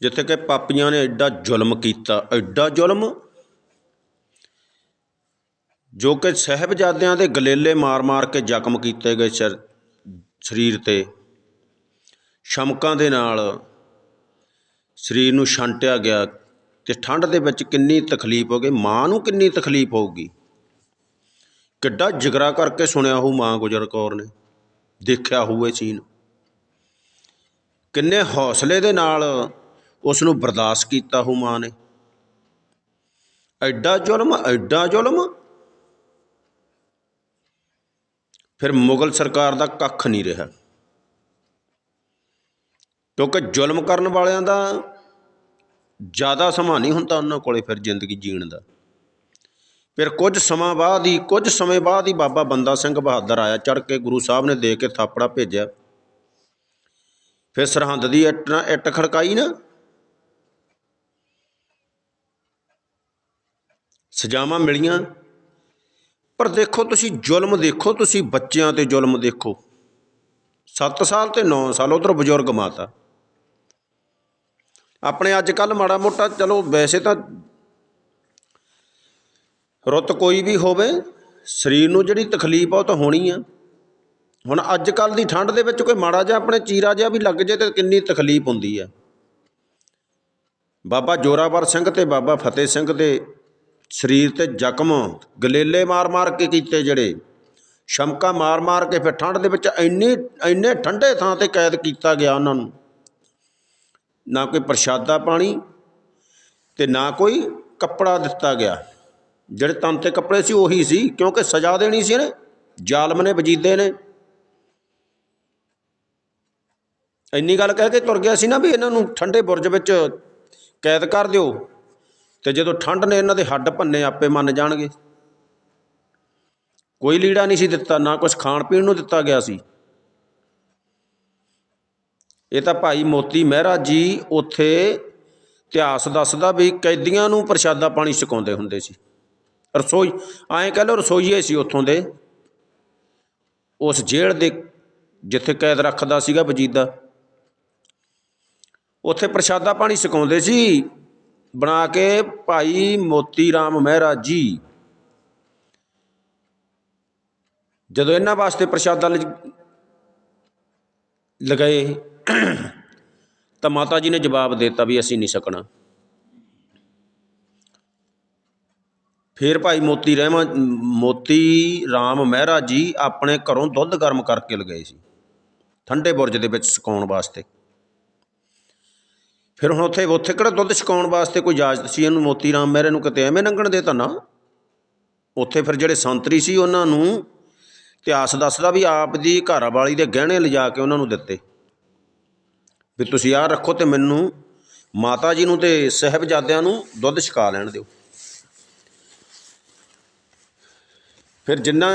ਜਿੱਥੇ ਕਿ ਪਾਪੀਆਂ ਨੇ ਐਡਾ ਜ਼ੁਲਮ ਕੀਤਾ, ਐਡਾ ਜ਼ੁਲਮ ਜੋ ਕਿ ਸਾਹਿਬਜ਼ਾਦਿਆਂ ਦੇ ਗਲੇਲੇ ਮਾਰ-ਮਾਰ ਕੇ ਜ਼ਖਮ ਕੀਤੇ ਗਏ ਸ਼ਰ- ਸਰੀਰ ਤੇ। ਸ਼ਮਕਾਂ ਦੇ ਨਾਲ ਸਰੀਰ ਨੂੰ ਛਾਂਟਿਆ ਗਿਆ ਤੇ ਠੰਡ ਦੇ ਵਿੱਚ ਕਿੰਨੀ ਤਕਲੀਫ ਹੋ ਗਈ, ਮਾਂ ਨੂੰ ਕਿੰਨੀ ਤਕਲੀਫ ਹੋਊਗੀ? ਕਿੱਡਾ ਜਿਗਰਾ ਕਰਕੇ ਸੁਣਿਆ ਹੋਊ ਮਾਂ ਗੁਜਰ ਕੌਰ ਨੇ, ਦੇਖਿਆ ਹੋਊ ਇਹ ਸੀਨ। ਕਿੰਨੇ ਹੌਸਲੇ ਦੇ ਨਾਲ ਉਸ ਨੂੰ ਬਰਦਾਸ਼ਤ ਕੀਤਾ ਹੋਊ ਮਾਂ ਨੇ। ਐਡਾ ਜ਼ੁਲਮ ਐਡਾ ਜ਼ੁਲਮ। ਫਿਰ ਮੁਗਲ ਸਰਕਾਰ ਦਾ ਕੱਖ ਨਹੀਂ ਰਿਹਾ। ਕਿਉਂਕਿ ਜ਼ੁਲਮ ਕਰਨ ਵਾਲਿਆਂ ਦਾ ਜ਼ਿਆਦਾ ਸਮਾਂ ਨਹੀਂ ਹੁੰਦਾ ਉਹਨਾਂ ਕੋਲੇ ਫਿਰ ਜ਼ਿੰਦਗੀ ਜੀਣ ਦਾ। ਫਿਰ ਕੁਝ ਸਮਾਂ ਬਾਅਦ ਹੀ, ਕੁਝ ਸਮੇਂ ਬਾਅਦ ਹੀ ਬਾਬਾ ਬੰਦਾ ਸਿੰਘ ਬਹਾਦਰ ਆਇਆ ਚੜ ਕੇ ਗੁਰੂ ਸਾਹਿਬ ਨੇ ਦੇ ਕੇ ਥਾਪੜਾ ਭੇਜਿਆ। ਫਿਰ ਸਰਹੰਦ ਦੀ ਇੱਟ ਨਾਲ ਇੱਟ ਖੜਕਾਈ ਨਾ। ਸਜ਼ਾਵਾਂ ਮਿਲੀਆਂ। ਪਰ ਦੇਖੋ ਤੁਸੀਂ ਜ਼ੁਲਮ ਦੇਖੋ, ਤੁਸੀਂ ਬੱਚਿਆਂ ਤੇ ਜ਼ੁਲਮ ਦੇਖੋ। 7 ਸਾਲ ਤੇ 9 ਸਾਲ, ਉਧਰ ਬਜ਼ੁਰਗ ਮਾਤਾ। ਆਪਣੇ ਅੱਜ ਕੱਲ ਮਾੜਾ ਮੋਟਾ, ਚਲੋ ਵੈਸੇ ਤਾਂ ਰੁੱਤ ਕੋਈ ਵੀ ਹੋਵੇ, ਸਰੀਰ ਨੂੰ ਜਿਹੜੀ ਤਕਲੀਫ ਆ ਉਹ ਤਾਂ ਹੋਣੀ ਆ। ਹੁਣ ਅੱਜ ਕੱਲ ਦੀ ਠੰਡ ਦੇ ਵਿੱਚ ਕੋਈ ਮਾੜਾ ਜਿਹਾ, ਆਪਣੇ ਚੀਰਾ ਜਿਹਾ ਵੀ ਲੱਗ ਜੇ ਤੇ ਕਿੰਨੀ ਤਕਲੀਫ ਹੁੰਦੀ ਆ। ਬਾਬਾ ਜੋਰਾਵਰ ਸਿੰਘ ਤੇ ਬਾਬਾ ਫਤਿਹ ਸਿੰਘ ਦੇ ਸਰੀਰ ਤੇ ਜ਼ਖਮ, ਗਲੇਲੇ ਮਾਰ-ਮਾਰ ਕੇ ਕੀਤੇ ਜਿਹੜੇ, ਸ਼ਮਕਾ ਮਾਰ-ਮਾਰ ਕੇ ਫਿਰ ਠੰਡ ਦੇ ਵਿੱਚ ਇੰਨੀ, ਇੰਨੇ ਠੰਡੇ ਥਾਂ ਤੇ ਕੈਦ ਕੀਤਾ ਗਿਆ ਉਹਨਾਂ ਨੂੰ। ਨਾ ਕੋਈ ਪ੍ਰਸ਼ਾਦਾ ਪਾਣੀ ਤੇ ਨਾ ਕੋਈ ਕੱਪੜਾ ਦਿੱਤਾ ਗਿਆ। ਜਿਹੜੇ ਤਨ ਤੇ ਕੱਪੜੇ ਸੀ ਉਹੀ ਸੀ, ਕਿਉਂਕਿ ਸਜ਼ਾ ਦੇਣੀ ਸੀ ਨੇ ਜ਼ਾਲਮ ਨੇ ਵਜੀਦੇ ਨੇ। ਇੰਨੀ ਗੱਲ ਕਹਿ ਕੇ ਤੁਰ ਗਿਆ ਸੀ ਨਾ ਵੀ ਇਹਨਾਂ ਨੂੰ ਠੰਡੇ ਬੁਰਜ ਵਿੱਚ ਕੈਦ ਕਰ ਦਿਓ। ਤੇ ਜਦੋਂ ਠੰਡ ਨੇ ਇਹਨਾਂ ਦੇ ਹੱਡ ਭੰਨੇ ਆਪੇ ਮੰਨ ਜਾਣਗੇ। ਕੋਈ ਲੀੜਾ ਨਹੀਂ ਸੀ ਦਿੱਤਾ, ਨਾ ਕੁਝ ਖਾਣ ਪੀਣ ਨੂੰ ਦਿੱਤਾ ਗਿਆ ਸੀ। ਇਹ ਤਾਂ ਭਾਈ ਮੋਤੀ ਮਹਿਰਾ ਜੀ ਉੱਥੇ ਇਤਿਹਾਸ ਦੱਸਦਾ ਵੀ ਕੈਦੀਆਂ ਨੂੰ ਪ੍ਰਸ਼ਾਦਾ ਪਾਣੀ ਛਕਾਉਂਦੇ ਹੁੰਦੇ ਸੀ। ਰਸੋਈ, ਐਂ ਕਹਿ ਲਓ ਰਸੋਈਏ ਸੀ ਉੱਥੋਂ ਦੇ। ਉਸ ਜੇਲ੍ਹ ਦੇ ਜਿੱਥੇ ਕੈਦ ਰੱਖਦਾ ਸੀਗਾ ਵਜੀਦਾ। ਉੱਥੇ ਪ੍ਰਸ਼ਾਦਾ ਪਾਣੀ ਛਕਾਉਂਦੇ ਸੀ। ਬਣਾ ਕੇ ਭਾਈ ਮੋਤੀ ਰਾਮ ਮਹਿਰਾ ਜੀ। ਜਦੋਂ ਇਹਨਾਂ ਵਾਸਤੇ ਪ੍ਰਸ਼ਾਦਾ ਲਗਾਏ, ਤਾਂ ਮਾਤਾ ਜੀ ਨੇ ਜਵਾਬ ਦਿੱਤਾ ਵੀ ਅਸੀਂ ਨਹੀਂ ਸਕਣਾ। ਫਿਰ ਭਾਈ ਮੋਤੀ ਰਹਿਮਾ ਮੋਤੀ ਰਾਮ ਮਹਿਰਾ ਜੀ ਆਪਣੇ ਘਰੋਂ ਦੁੱਧ ਗਰਮ ਕਰਕੇ ਲਗਾਏ ਸੀ। ਠੰਡੇ ਬੁਰਜ ਦੇ ਵਿੱਚ ਸੁਕਾਉਣ ਵਾਸਤੇ। ਫਿਰ ਹੁਣ ਉੱਥੇ ਉੱਥੇ ਕਿਹੜਾ ਦੁੱਧ ਛਕਾਉਣ ਵਾਸਤੇ ਕੋਈ ਇਜਾਜ਼ਤ ਸੀ ਇਹਨੂੰ, ਮੋਤੀ ਰਾਮ ਮਹਿਰੇ ਨੂੰ ਕਿਤੇ ਐਵੇਂ ਲੰਘਣ ਦੇ ਤਾਂ ਨਾ? ਉੱਥੇ ਫਿਰ ਜਿਹੜੇ ਸੰਤਰੀ ਸੀ ਉਹਨਾਂ ਨੂੰ ਇਤਿਹਾਸ ਦੱਸਦਾ ਵੀ ਆਪ ਦੀ ਘਰਵਾਲੀ ਦੇ ਗਹਿਣੇ ਲਿਜਾ ਕੇ ਉਹਨਾਂ ਨੂੰ ਦਿੱਤੇ। ਵੀ ਤੁਸੀਂ ਆਹ ਰੱਖੋ ਤੇ ਮੈਨੂੰ ਮਾਤਾ ਜੀ ਨੂੰ ਤੇ ਸਾਹਿਬਜ਼ਾਦਿਆਂ ਨੂੰ ਦੁੱਧ ਛਕਾ ਲੈਣ ਦਿਓ। ਫਿਰ ਜਿੰਨਾ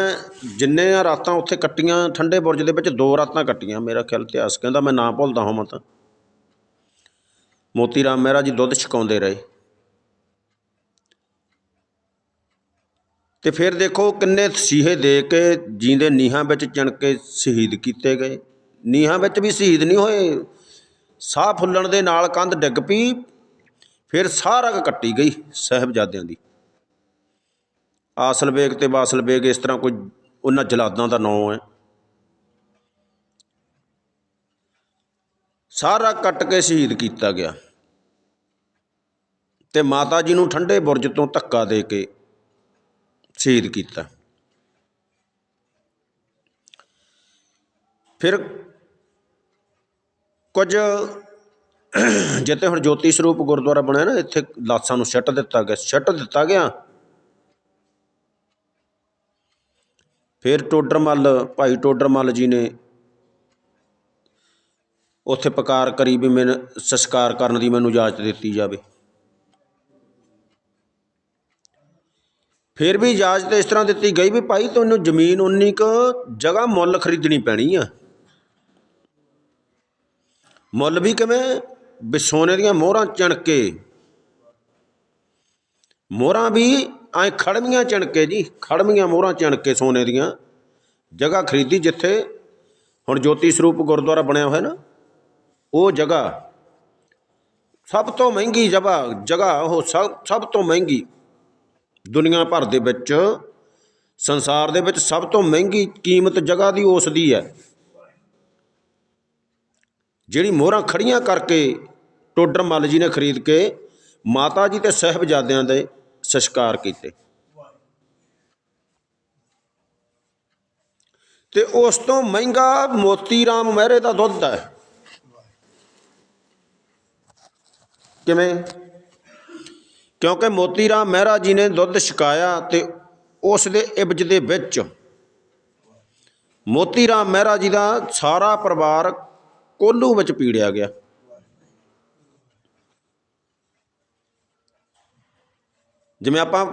ਜਿੰਨੇ ਰਾਤਾਂ ਉੱਥੇ ਕੱਟੀਆਂ, ਠੰਡੇ ਬੁਰਜ ਦੇ ਵਿੱਚ ਦੋ ਰਾਤਾਂ ਕੱਟੀਆਂ, ਮੇਰਾ ਖਿਆਲ ਇਤਿਹਾਸ ਕਹਿੰਦਾ ਮੈਂ ਨਾ ਭੁੱਲਦਾ ਹੋਵਾਂ ਤਾਂ। ਮੋਤੀ ਰਾਮ ਮਹਿਰਾ ਜੀ ਦੁੱਧ ਛਕਾਉਂਦੇ ਰਹੇ। ਤੇ ਫਿਰ ਦੇਖੋ ਕਿੰਨੇ ਸ਼ੀਹੇ ਦੇ ਕੇ ਜੀਂਦੇ ਨੀਹਾਂ ਵਿੱਚ ਚਿਣ ਕੇ ਸ਼ਹੀਦ ਕੀਤੇ ਗਏ। ਨੀਹਾਂ ਵਿੱਚ ਵੀ ਸ਼ਹੀਦ ਨਹੀਂ ਹੋਏ। ਸਾਹ ਫੁੱਲਣ ਦੇ ਨਾਲ ਕੰਧ ਡਿੱਗ ਪਈ। ਫਿਰ ਸਾਰਾ ਕੁ ਕੱਟੀ ਗਈ ਸਾਹਿਬਜ਼ਾਦਿਆਂ ਦੀ। ਆਸਲ ਬੇਗ ਤੇ ਬਾਸਲ ਬੇਗ ਇਸ ਤਰ੍ਹਾਂ ਕੋਈ ਉਹਨਾਂ ਜਲਾਦਾਂ ਦਾ ਨਾਂ ਹੈ। ਸਾਰਾ ਕੱਟ ਕੇ ਸ਼ਹੀਦ ਕੀਤਾ ਗਿਆ। ਤੇ ਮਾਤਾ ਜੀ ਨੂੰ ਠੰਡੇ ਬੁਰਜ ਤੋਂ ਧੱਕਾ ਦੇ ਕੇ ਸ਼ਹੀਦ ਕੀਤਾ। ਫਿਰ ਕੁਝ ਜਿੱਥੇ ਹੁਣ ਜੋਤੀ ਸਰੂਪ ਗੁਰਦੁਆਰਾ ਬਣਿਆ ਨਾ, ਇੱਥੇ ਲਾਸਾਂ ਨੂੰ ਛੱਟ ਦਿੱਤਾ ਗਿਆ, ਛੱਟ ਦਿੱਤਾ ਗਿਆ। ਫਿਰ ਟੋਡਰਮੱਲ, ਭਾਈ ਟੋਡਰਮੱਲ ਜੀ ਨੇ ਉੱਥੇ ਪੁਕਾਰ ਕਰੀ ਵੀ ਮੈਨੂੰ ਸਸਕਾਰ ਕਰਨ ਦੀ ਮੈਨੂੰ ਇਜਾਜ਼ਤ ਦਿੱਤੀ ਜਾਵੇ। ਫਿਰ ਵੀ ਇਜਾਜ਼ਤ ਇਸ ਤਰ੍ਹਾਂ ਦਿੱਤੀ ਗਈ ਵੀ ਭਾਈ ਤੁਹਾਨੂੰ ਜ਼ਮੀਨ ਉਨੀ ਕੁ ਜਗ੍ਹਾ ਮੁੱਲ ਖਰੀਦਣੀ ਪੈਣੀ ਆ। ਮੁੱਲ ਵੀ ਕਿਵੇਂ? ਵੀ ਸੋਨੇ ਦੀਆਂ ਮੋਹਰਾਂ ਚਣ ਕੇ। ਮੋਹਰਾਂ ਵੀ ਐ ਖੜਮੀਆਂ ਚਣ ਕੇ ਜੀ ਖੜਮੀਆਂ ਮੋਹਰਾਂ ਚਣ ਕੇ ਸੋਨੇ ਦੀਆਂ ਜਗ੍ਹਾ ਖਰੀਦੀ ਜਿੱਥੇ ਹੁਣ ਜੋਤੀ ਸਰੂਪ ਗੁਰਦੁਆਰਾ ਬਣਿਆ ਹੋਇਆ ਨਾ। ਉਹ ਜਗ੍ਹਾ ਸਭ ਤੋਂ ਮਹਿੰਗੀ ਜਗ੍ਹਾ ਜਗ੍ਹਾ ਉਹ ਸਭ ਸਭ ਤੋਂ ਮਹਿੰਗੀ ਦੁਨੀਆ ਭਰ ਦੇ ਵਿੱਚ, ਸੰਸਾਰ ਦੇ ਵਿੱਚ ਸਭ ਤੋਂ ਮਹਿੰਗੀ ਕੀਮਤ ਜਗ੍ਹਾ ਦੀ ਉਸ ਦੀ ਹੈ। ਜਿਹੜੀ ਮੋਹਰਾਂ ਖੜੀਆਂ ਕਰਕੇ ਟੋਡਰ ਮੱਲ ਜੀ ਨੇ ਖਰੀਦ ਕੇ ਮਾਤਾ ਜੀ ਤੇ ਸਹਿਬਜ਼ਾਦਿਆਂ ਦੇ ਸੰਸਕਾਰ ਕੀਤੇ। ਤੇ ਉਸ ਤੋਂ ਮਹਿੰਗਾ ਮੋਤੀ ਰਾਮ ਮਹਿਰੇ ਦਾ ਦੁੱਧ ਹੈ। ਕਿਵੇਂ? ਕਿਉਂਕਿ ਮੋਤੀ ਰਾਮ ਮਹਿਰਾ ਜੀ ਨੇ ਦੁੱਧ ਛਕਾਇਆ ਤੇ ਉਸ ਦੇ ਇਬਜ ਦੇ ਵਿੱਚ ਮੋਤੀ ਰਾਮ ਮਹਿਰਾ ਜੀ ਦਾ ਸਾਰਾ ਪਰਿਵਾਰ ਕੋਲੂ ਵਿੱਚ ਪੀੜਿਆ ਗਿਆ। ਜਿਵੇਂ ਆਪਾਂ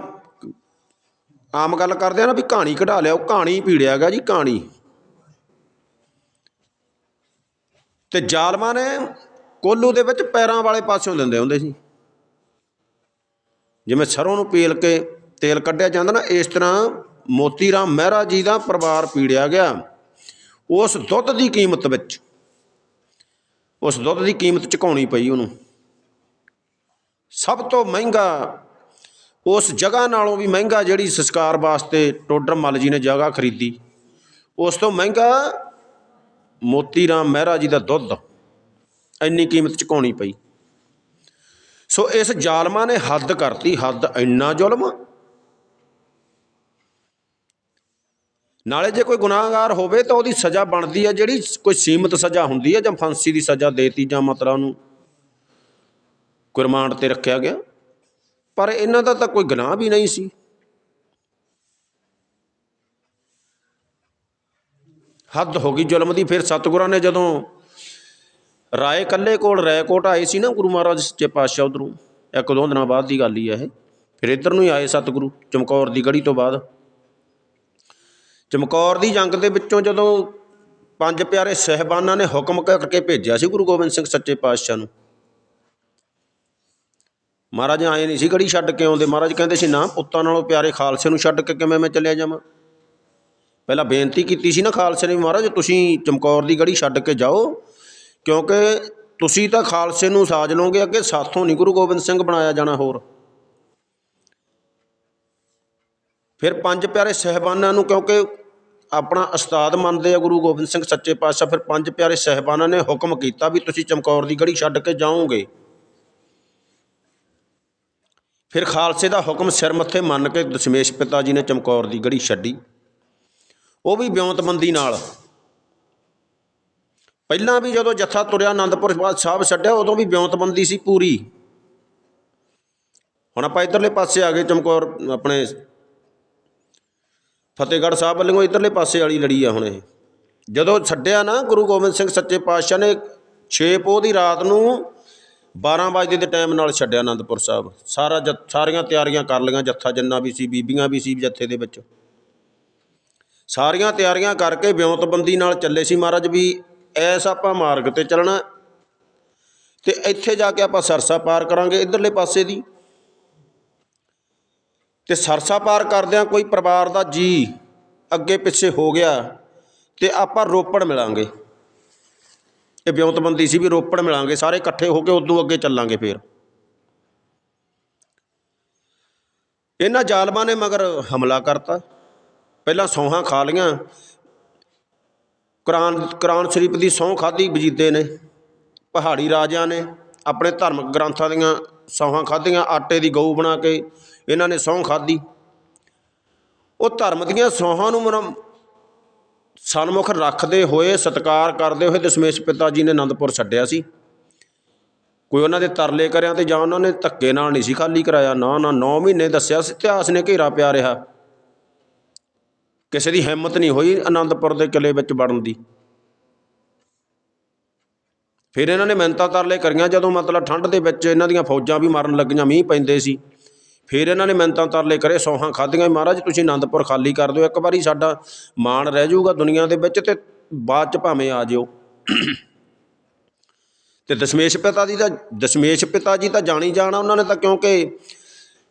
ਆਮ ਗੱਲ ਕਰਦੇ ਆ ਨਾ ਵੀ ਕਹਾਣੀ ਕਢਾ ਲਿਆ, ਉਹ ਕਹਾਣੀ ਪੀੜਿਆ ਗਿਆ ਜੀ, ਕਹਾਣੀ। ਤੇ ਜ਼ਾਲਮਾਂ ਨੇ ਕੋਲੂ ਦੇ ਵਿੱਚ ਪੈਰਾਂ ਵਾਲੇ ਪਾਸਿਓਂ ਦਿੰਦੇ ਹੁੰਦੇ ਸੀ। ਜਿਵੇਂ ਸਰੋਂ ਨੂੰ ਪੀਲ ਕੇ ਤੇਲ ਕੱਢਿਆ ਜਾਂਦਾ ਨਾ, ਇਸ ਤਰ੍ਹਾਂ ਮੋਤੀ ਰਾਮ ਮਹਿਰਾ ਜੀ ਦਾ ਪਰਿਵਾਰ ਪੀੜਿਆ ਗਿਆ। ਉਸ ਦੁੱਧ ਦੀ ਕੀਮਤ ਵਿੱਚ, ਉਸ ਦੁੱਧ ਦੀ ਕੀਮਤ ਚੁਕਾਉਣੀ ਪਈ ਉਹਨੂੰ। ਸਭ ਤੋਂ ਮਹਿੰਗਾ, ਉਸ ਜਗ੍ਹਾ ਨਾਲੋਂ ਵੀ ਮਹਿੰਗਾ ਜਿਹੜੀ ਸੰਸਕਾਰ ਵਾਸਤੇ ਟੋਡਰ ਮੱਲ ਜੀ ਨੇ ਜਗ੍ਹਾ ਖਰੀਦੀ, ਉਸ ਤੋਂ ਮਹਿੰਗਾ ਮੋਤੀ ਰਾਮ ਮਹਿਰਾ ਜੀ ਦਾ ਦੁੱਧ। ਇੰਨੀ ਕੀਮਤ ਚੁਕਾਉਣੀ ਪਈ। ਸੋ ਇਸ ਜ਼ਾਲਮਾਂ ਨੇ ਹੱਦ ਕਰਤੀ, ਹੱਦ ਇੰਨਾ ਜ਼ੁਲਮ। ਨਾਲੇ ਜੇ ਕੋਈ ਗੁਨਾਹਗਾਰ ਹੋਵੇ ਤਾਂ ਉਹਦੀ ਸਜ਼ਾ ਬਣਦੀ ਹੈ ਜਿਹੜੀ ਕੋਈ ਸੀਮਤ ਸਜ਼ਾ ਹੁੰਦੀ ਹੈ ਜਾਂ ਫਾਂਸੀ ਦੀ ਸਜ਼ਾ ਦੇਤੀ ਜਾਂ ਮਤਲਬ ਉਹਨੂੰ ਕੋਈ ਤੇ ਰੱਖਿਆ ਗਿਆ। ਪਰ ਇਹਨਾਂ ਦਾ ਤਾਂ ਕੋਈ ਗੁਨਾਹ ਵੀ ਨਹੀਂ ਸੀ। ਹੱਦ ਹੋ ਗਈ ਜ਼ੁਲਮ ਦੀ, ਫਿਰ ਸਤਿਗੁਰਾਂ ਨੇ ਜਦੋਂ ਰਾਏ ਕੱਲੇ ਕੋਲ ਰੈਕੋਟ ਆਏ ਸੀ ਨਾ ਗੁਰੂ ਮਹਾਰਾਜ ਸੱਚੇ ਪਾਤਸ਼ਾਹ ਉਧਰੋਂ। ਇੱਕ ਦੋ ਦਿਨਾਂ ਬਾਅਦ ਦੀ ਗੱਲ ਹੀ ਹੈ ਇਹ। ਫਿਰ ਇੱਧਰ ਨੂੰ ਹੀ ਆਏ ਸਤਿਗੁਰੂ ਚਮਕੌਰ ਦੀ ਗੜੀ ਤੋਂ ਬਾਅਦ। ਚਮਕੌਰ ਦੀ ਜੰਗ ਦੇ ਵਿੱਚੋਂ ਜਦੋਂ ਪੰਜ ਪਿਆਰੇ ਸਹਿਬਾਨਾਂ ਨੇ ਹੁਕਮ ਕਰਕੇ ਭੇਜਿਆ ਸੀ ਗੁਰੂ ਗੋਬਿੰਦ ਸਿੰਘ ਸੱਚੇ ਪਾਤਸ਼ਾਹ ਨੂੰ। ਮਹਾਰਾਜ ਆਏ ਨਹੀਂ ਸੀ ਗੜੀ ਛੱਡ ਕੇ ਆਉਂਦੇ। ਮਹਾਰਾਜ ਕਹਿੰਦੇ ਸੀ, ਨਾ, ਪੁੱਤਾਂ ਨਾਲੋਂ ਪਿਆਰੇ ਖਾਲਸੇ ਨੂੰ ਛੱਡ ਕੇ ਕਿਵੇਂ ਮੈਂ ਚੱਲਿਆ ਜਾਵਾਂ? ਪਹਿਲਾਂ ਬੇਨਤੀ ਕੀਤੀ ਸੀ ਨਾ ਖਾਲਸੇ ਨੇ ਮਹਾਰਾਜ, ਤੁਸੀਂ ਚਮਕੌਰ ਦੀ ਗੜੀ ਛੱਡ ਕੇ ਜਾਓ। ਕਿਉਂਕਿ ਤੁਸੀਂ ਤਾਂ ਖਾਲਸੇ ਨੂੰ ਸਾਜ ਲਓਗੇ, ਅੱਗੇ ਸਾਥੋਂ ਨਹੀਂ ਗੁਰੂ ਗੋਬਿੰਦ ਸਿੰਘ ਬਣਾਇਆ ਜਾਣਾ ਹੋਰ। ਫਿਰ ਪੰਜ ਪਿਆਰੇ ਸਹਿਬਾਨਾਂ ਨੂੰ ਕਿਉਂਕਿ ਆਪਣਾ ਉਸਤਾਦ ਮੰਨਦੇ ਆ ਗੁਰੂ ਗੋਬਿੰਦ ਸਿੰਘ ਸੱਚੇ ਪਾਤਸ਼ਾਹ, ਫਿਰ ਪੰਜ ਪਿਆਰੇ ਸਹਿਬਾਨਾਂ ਨੇ ਹੁਕਮ ਕੀਤਾ ਵੀ ਤੁਸੀਂ ਚਮਕੌਰ ਦੀ ਗੜੀ ਛੱਡ ਕੇ ਜਾਓਗੇ। ਫਿਰ ਖਾਲਸੇ ਦਾ ਹੁਕਮ ਸਿਰ ਮੱਥੇ ਮੰਨ ਕੇ ਦਸ਼ਮੇਸ਼ ਪਿਤਾ ਜੀ ਨੇ ਚਮਕੌਰ ਦੀ ਗੜੀ ਛੱਡੀ। ਉਹ ਵੀ ਬਿਉਂਤਬੰਦੀ ਨਾਲ ਪਹਿਲਾਂ ਵੀ ਜਦੋਂ ਜੱਥਾ ਤੁਰਿਆ ਆਨੰਦਪੁਰ ਸਾਹਿਬ ਛੱਡਿਆ, ਉਦੋਂ ਵੀ ਬਿਉਂਤਬੰਦੀ ਸੀ ਪੂਰੀ। ਹੁਣ ਆਪਾਂ ਇਧਰਲੇ ਪਾਸੇ ਆ ਗਏ, ਚਮਕੌਰ ਆਪਣੇ ਫਤਿਹਗੜ੍ਹ ਸਾਹਿਬ ਵੱਲੋਂ ਇਧਰਲੇ ਪਾਸੇ ਵਾਲੀ ਲੜੀ ਆ ਹੁਣ ਇਹ। ਜਦੋਂ ਛੱਡਿਆ ਨਾ, ਗੁਰੂ ਗੋਬਿੰਦ ਸਿੰਘ ਸੱਚੇ ਪਾਤਸ਼ਾਹ ਨੇ 6 ਪੋਹ ਦੀ ਰਾਤ ਨੂੰ 12 ਵਜੇ ਦੇ ਟਾਈਮ ਨਾਲ ਛੱਡਿਆ ਆਨੰਦਪੁਰ ਸਾਹਿਬ। ਸਾਰਾ ਜਥ- ਸਾਰੀਆਂ ਤਿਆਰੀਆਂ ਕਰ ਲਈਆਂ, ਜੱਥਾ ਜਿੰਨਾ ਵੀ ਸੀ, ਬੀਬੀਆਂ ਵੀ ਸੀ ਜੱਥੇ ਦੇ ਵਿੱਚ। ਸਾਰੀਆਂ ਤਿਆਰੀਆਂ ਕਰਕੇ ਬਿਉਂਤਬੰਦੀ ਨਾਲ ਚੱਲੇ ਸੀ ਮਹਾਰਾਜ ਵੀ ਐਸ ਆਪਾਂ ਮਾਰਗ ਤੇ ਚੱਲਣਾ ਤੇ ਇੱਥੇ ਜਾ ਕੇ ਆਪਾਂ ਸਰਸਾ ਪਾਰ ਕਰਾਂਗੇ ਇਧਰਲੇ ਪਾਸੇ ਦੀ। ਤੇ ਸਰਸਾ ਪਾਰ ਕਰਦਿਆਂ ਕੋਈ ਪਰਿਵਾਰ ਦਾ ਜੀ ਅੱਗੇ ਪਿੱਛੇ ਹੋ ਗਿਆ ਤੇ ਆਪਾਂ ਰੋਪੜ ਮਿਲਾਂਗੇ। ਇਹ ਬਿਉਂਤਬੰਦੀ ਸੀ ਵੀ ਰੋਪੜ ਮਿਲਾਂਗੇ, ਸਾਰੇ ਇਕੱਠੇ ਹੋ ਕੇ ਉਦੋਂ ਅੱਗੇ ਚੱਲਾਂਗੇ ਫੇਰ। ਇਹਨਾਂ ਜ਼ਾਲਮਾਂ ਨੇ ਮਗਰ ਹਮਲਾ ਕਰਤਾ। ਪਹਿਲਾਂ ਸੌਹਾਂ ਖਾ ਲੀਆਂ ਕੁਰਾਨ ਕੁਰਾਨ ਸ਼ਰੀਫ ਦੀ ਸਹੁੰ ਖਾਧੀ ਵਜੀਦੇ ਨੇ, ਪਹਾੜੀ ਰਾਜਿਆਂ ਨੇ, ਆਪਣੇ ਧਰਮਿਕ ਗ੍ਰੰਥਾਂ ਦੀਆਂ ਸੌਹਾਂ ਖਾਧੀਆਂ, ਆਟੇ ਦੀ ਗਊ ਬਣਾ ਕੇ ਇਹਨਾਂ ਨੇ ਸਹੁੰ ਖਾਧੀ। ਉਹ ਧਰਮ ਦੀਆਂ ਸੌਹਾਂ ਨੂੰ ਮਨ, ਸਨਮੁਖ ਰੱਖਦੇ ਹੋਏ, ਸਤਿਕਾਰ ਕਰਦੇ ਹੋਏ ਦਸ਼ਮੇਸ਼ ਪਿਤਾ ਜੀ ਨੇ ਆਨੰਦਪੁਰ ਛੱਡਿਆ ਸੀ। ਕੋਈ ਉਹਨਾਂ ਦੇ ਤਰਲੇ ਕਰਿਆ ਤੇ ਜਾਂ ਉਹਨਾਂ ਨੇ ਧੱਕੇ ਨਾਲ ਨਹੀਂ ਸੀ ਖਾਲੀ ਕਰਾਇਆ, ਨਾ ਨਾ 9 ਮਹੀਨੇ ਦੱਸਿਆ ਸੀ ਇਤਿਹਾਸ ਨੇ ਘੇਰਾ ਪਿਆ ਰਿਹਾ। ਕਿਸੇ ਦੀ ਹਿੰਮਤ ਨਹੀਂ ਹੋਈ ਆਨੰਦਪੁਰ ਦੇ ਕਿਲੇ ਵਿੱਚ ਵੜਨ ਦੀ। ਫਿਰ ਇਹਨਾਂ ਨੇ ਮਿਹਨਤਾਂ ਤਰਲੇ ਕਰੀਆਂ, ਜਦੋਂ ਮਤਲਬ ਠੰਡ ਦੇ ਵਿੱਚ ਇਹਨਾਂ ਦੀਆਂ ਫੌਜਾਂ ਵੀ ਮਾਰਨ ਲੱਗੀਆਂ, ਮੀਂਹ ਪੈਂਦੇ ਸੀ। ਫਿਰ ਇਹਨਾਂ ਨੇ ਮਿਹਨਤਾਂ ਤਰਲੇ ਕਰੇ, ਸੌਹਾਂ ਖਾਧੀਆਂ ਮਹਾਰਾਜ, ਤੁਸੀਂ ਆਨੰਦਪੁਰ ਖਾਲੀ ਕਰ ਦਿਓ, ਇੱਕ ਵਾਰੀ ਸਾਡਾ ਮਾਣ ਰਹਿ ਜਾਊਗਾ ਦੁਨੀਆ ਦੇ ਵਿੱਚ ਤੇ ਬਾਅਦ ਚ ਭਾਵੇਂ ਆ ਜਿਓ। ਤੇ ਦਸ਼ਮੇਸ਼ ਪਿਤਾ ਜੀ ਦਾ, ਦਸ਼ਮੇਸ਼ ਪਿਤਾ ਜੀ ਤਾਂ ਜਾਣੀ ਜਾਣਾ ਉਹਨਾਂ ਨੇ ਤਾਂ ਕਿਉਂਕਿ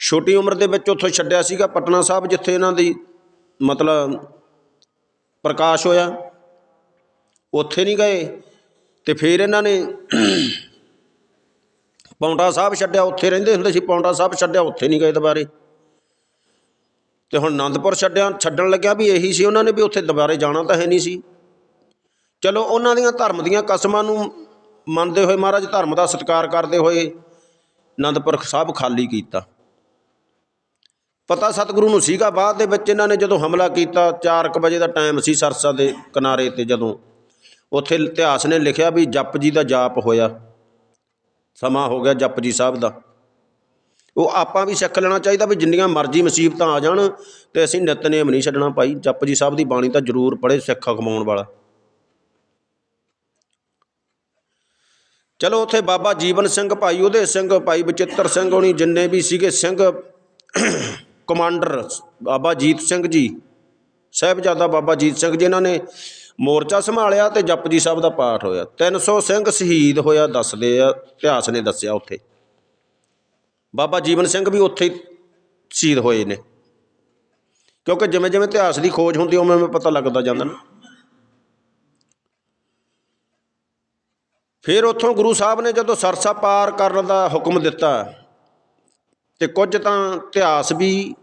ਛੋਟੀ ਉਮਰ ਦੇ ਵਿੱਚ ਉੱਥੋਂ ਛੱਡਿਆ ਸੀਗਾ ਪਟਨਾ ਸਾਹਿਬ, ਜਿੱਥੇ ਇਹਨਾਂ ਦੀ ਮਤਲਬ ਪ੍ਰਕਾਸ਼ ਹੋਇਆ। ਉੱਥੇ ਨਹੀਂ ਗਏ ਅਤੇ ਫਿਰ ਇਹਨਾਂ ਨੇ ਪੌਂਟਾ ਸਾਹਿਬ ਛੱਡਿਆ। ਉੱਥੇ ਰਹਿੰਦੇ ਹੁੰਦੇ ਸੀ, ਪੌਂਟਾ ਸਾਹਿਬ ਛੱਡਿਆ, ਉੱਥੇ ਨਹੀਂ ਗਏ ਦੁਬਾਰੇ। ਤੇ ਹੁਣ ਆਨੰਦਪੁਰ ਛੱਡਿਆ, ਛੱਡਣ ਲੱਗਿਆ ਵੀ ਇਹੀ ਸੀ ਉਹਨਾਂ ਨੇ ਵੀ ਉੱਥੇ ਦੁਬਾਰੇ ਜਾਣਾ ਤਾਂ ਹੈ ਨਹੀਂ ਸੀ। ਚਲੋ ਉਹਨਾਂ ਦੀਆਂ ਧਰਮ ਦੀਆਂ ਕਸਮਾਂ ਨੂੰ ਮੰਨਦੇ ਹੋਏ ਮਹਾਰਾਜ ਧਰਮ ਦਾ ਸਤਿਕਾਰ ਕਰਦੇ ਹੋਏ ਆਨੰਦਪੁਰ ਸਾਹਿਬ ਖਾਲੀ ਕੀਤਾ। ਪਤਾ ਸਤਿਗੁਰੂ ਨੂੰ ਸੀਗਾ ਬਾਅਦ ਦੇ ਵਿੱਚ ਇਹਨਾਂ ਨੇ ਜਦੋਂ ਹਮਲਾ ਕੀਤਾ 4:00 ਵਜੇ ਦਾ ਟਾਈਮ ਸੀ ਸਰਸਾ ਦੇ ਕਿਨਾਰੇ ਤੇ ਜਦੋਂ। ਉੱਥੇ ਇਤਿਹਾਸ ਨੇ ਲਿਖਿਆ ਵੀ ਜਪ ਜੀ ਦਾ ਜਾਪ ਹੋਇਆ। ਸਮਾਂ ਹੋ ਗਿਆ ਜਪ ਜੀ ਸਾਹਿਬ ਦਾ। ਉਹ ਆਪਾਂ ਵੀ ਸਿੱਖ ਲੈਣਾ ਚਾਹੀਦਾ ਵੀ ਜਿੰਨੀਆਂ ਮਰਜ਼ੀ ਮੁਸੀਬਤਾਂ ਆ ਜਾਣ ਤੇ ਅਸੀਂ ਨਿਤਨੇਮ ਨਹੀਂ ਛੱਡਣਾ ਭਾਈ। ਜਪ ਜੀ ਸਾਹਿਬ ਦੀ ਬਾਣੀ ਤਾਂ ਜ਼ਰੂਰ ਪੜ੍ਹੇ ਸਿੱਖ ਕਮਾਉਣ ਵਾਲਾ। ਚਲੋ ਉੱਥੇ ਬਾਬਾ ਜੀਵਨ ਸਿੰਘ ਭਾਈ, ਉਹਦੇ ਸਿੰਘ ਭਾਈ ਬਚਿੱਤਰ ਸਿੰਘ ਹੋਣੀ ਜਿੰਨੇ ਵੀ ਸੀਗੇ, ਸਿੰਘ ਕਮਾਂਡਰ ਬਾਬਾ ਜੀਤ ਸਿੰਘ ਜੀ, ਸਾਹਿਬਜ਼ਾਦਾ ਬਾਬਾ ਜੀਤ ਸਿੰਘ ਜਿਨ੍ਹਾਂ ਨੇ ਮੋਰਚਾ ਸੰਭਾਲਿਆ ਤੇ ਜਪਜੀ ਸਾਹਿਬ ਦਾ ਪਾਠ ਹੋਇਆ। 300 ਸਿੰਘ ਸ਼ਹੀਦ ਹੋਇਆ, ਦੱਸਦੇ ਆ, ਇਤਿਹਾਸ ਨੇ ਦੱਸਿਆ ਉੱਥੇ। ਬਾਬਾ ਜੀਵਨ ਸਿੰਘ ਵੀ ਉੱਥੇ ਸ਼ਹੀਦ ਹੋਏ ਨੇ। ਕਿਉਂਕਿ ਜਿਵੇਂ ਜਿਵੇਂ ਇਤਿਹਾਸ ਦੀ ਖੋਜ ਹੁੰਦੀ, ਉਵੇਂ ਉਵੇਂ ਪਤਾ ਲੱਗਦਾ ਜਾਂਦਾ ਨਾ। ਫਿਰ ਉੱਥੋਂ ਗੁਰੂ ਸਾਹਿਬ ਨੇ ਜਦੋਂ ਸਰਸਾ ਪਾਰ ਕਰਨ ਦਾ ਹੁਕਮ ਦਿੱਤਾ ਤੇ ਕੁਝ ਤਾਂ ਇਤਿਹਾਸ ਵੀ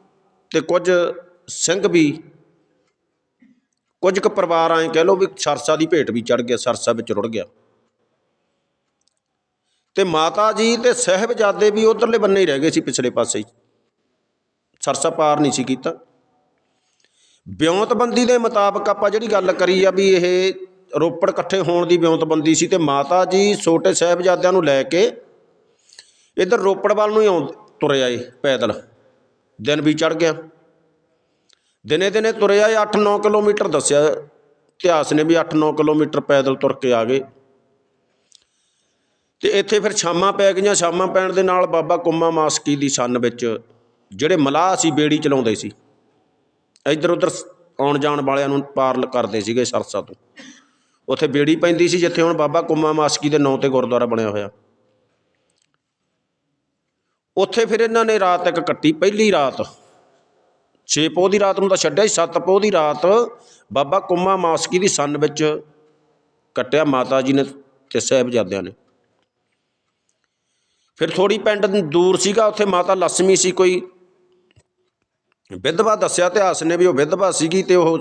ਤੇ ਕੁਝ ਸਿੰਘ ਵੀ। ਕੁਝ ਕੁ ਪਰਿਵਾਰ ਐਂ ਕਹਿ ਲਓ ਵੀ ਸਰਸਾ ਦੀ ਭੇਟ ਵੀ ਚੜ ਗਿਆ, ਸਰਸਾ ਵਿੱਚ ਰੁੜ ਗਿਆ। ਤੇ ਮਾਤਾ ਜੀ ਤੇ ਸਹਿਬਜ਼ਾਦੇ ਵੀ ਉਧਰਲੇ ਬੰਨੇ ਹੀ ਰਹਿ ਗਏ ਸੀ ਪਿਛਲੇ ਪਾਸੇ ਹੀ। ਸਰਸਾ ਪਾਰ ਨਹੀਂ ਸੀ ਕੀਤਾ। ਬਿਉਂਤਬੰਦੀ ਦੇ ਮੁਤਾਬਕ ਆਪਾਂ ਜਿਹੜੀ ਗੱਲ ਕਰੀ ਆ ਵੀ ਇਹ ਰੋਪੜ ਇਕੱਠੇ ਹੋਣ ਦੀ ਬਿਉਂਤਬੰਦੀ ਸੀ ਤੇ ਮਾਤਾ ਜੀ ਛੋਟੇ ਸਹਿਬਜ਼ਾਦਿਆਂ ਨੂੰ ਲੈ ਕੇ ਇੱਧਰ ਰੋਪੜ ਵੱਲ ਨੂੰ ਹੀ ਆਉਂ ਤੁਰੇ ਆਏ ਪੈਦਲ। ਦਿਨ ਵੀ ਚੜ ਗਿਆ। ਦਿਨੇ ਦਿਨੇ ਤੁਰੇ ਆਏ 8-9 ਕਿਲੋਮੀਟਰ, ਦੱਸਿਆ ਇਤਿਹਾਸ ਨੇ ਵੀ 8-9 ਕਿਲੋਮੀਟਰ ਪੈਦਲ ਤੁਰ ਕੇ ਆ ਗਏ। ਤੇ ਇੱਥੇ ਫਿਰ ਸ਼ਾਮਾਂ ਪੈ ਗਈਆਂ। ਸ਼ਾਮਾਂ ਪੈਣ ਦੇ ਨਾਲ ਬਾਬਾ ਕੁੰਮਾ ਮਾਸਕੀ ਦੀ ਸੰਨ ਵਿੱਚ ਜਿਹੜੇ ਮਲਾਹ ਸੀ, ਬੇੜੀ ਚਲਾਉਂਦੇ ਸੀ। ਇੱਧਰ ਉੱਧਰ ਆਉਣ ਜਾਣ ਵਾਲਿਆਂ ਨੂੰ ਪਾਰ ਕਰਦੇ ਸੀਗੇ ਸਰਸਾ ਤੋਂ। ਉੱਥੇ ਬੇੜੀ ਪੈਂਦੀ ਸੀ, ਜਿੱਥੇ ਹੁਣ ਬਾਬਾ ਕੁੰਮਾ ਮਾਸਕੀ ਦੇ ਨਾਂ ਤੇ ਗੁਰਦੁਆਰਾ ਬਣਿਆ ਹੋਇਆ। ਉੱਥੇ ਫਿਰ ਇਹਨਾਂ ਨੇ ਰਾਤ ਇੱਕ ਕੱਟੀ, ਪਹਿਲੀ ਰਾਤ। 6 ਪੋਹ ਦੀ ਰਾਤ ਨੂੰ ਤਾਂ ਛੱਡਿਆ ਸੀ 7 ਪੋਹ ਦੀ ਰਾਤ ਬਾਬਾ ਕੁੰਮਾ ਮਾਸਕੀ ਦੀ ਸੰਨ ਵਿੱਚ ਕੱਟਿਆ, ਮਾਤਾ ਜੀ ਨੇ ਤੇ ਸਾਹਿਬਜ਼ਾਦਿਆਂ ਨੇ। ਫਿਰ ਥੋੜੀ ਪਿੰਡ ਦੂਰ ਸੀਗਾ, ਉੱਥੇ ਮਾਤਾ ਲక్ష్ਮੀ ਸੀ ਕੋਈ। ਵਿਧਵਾ ਦੱਸਿਆ ਇਤਿਹਾਸ ਨੇ ਵੀ ਉਹ ਵਿਧਵਾ ਸੀਗੀ ਤੇ ਉਹ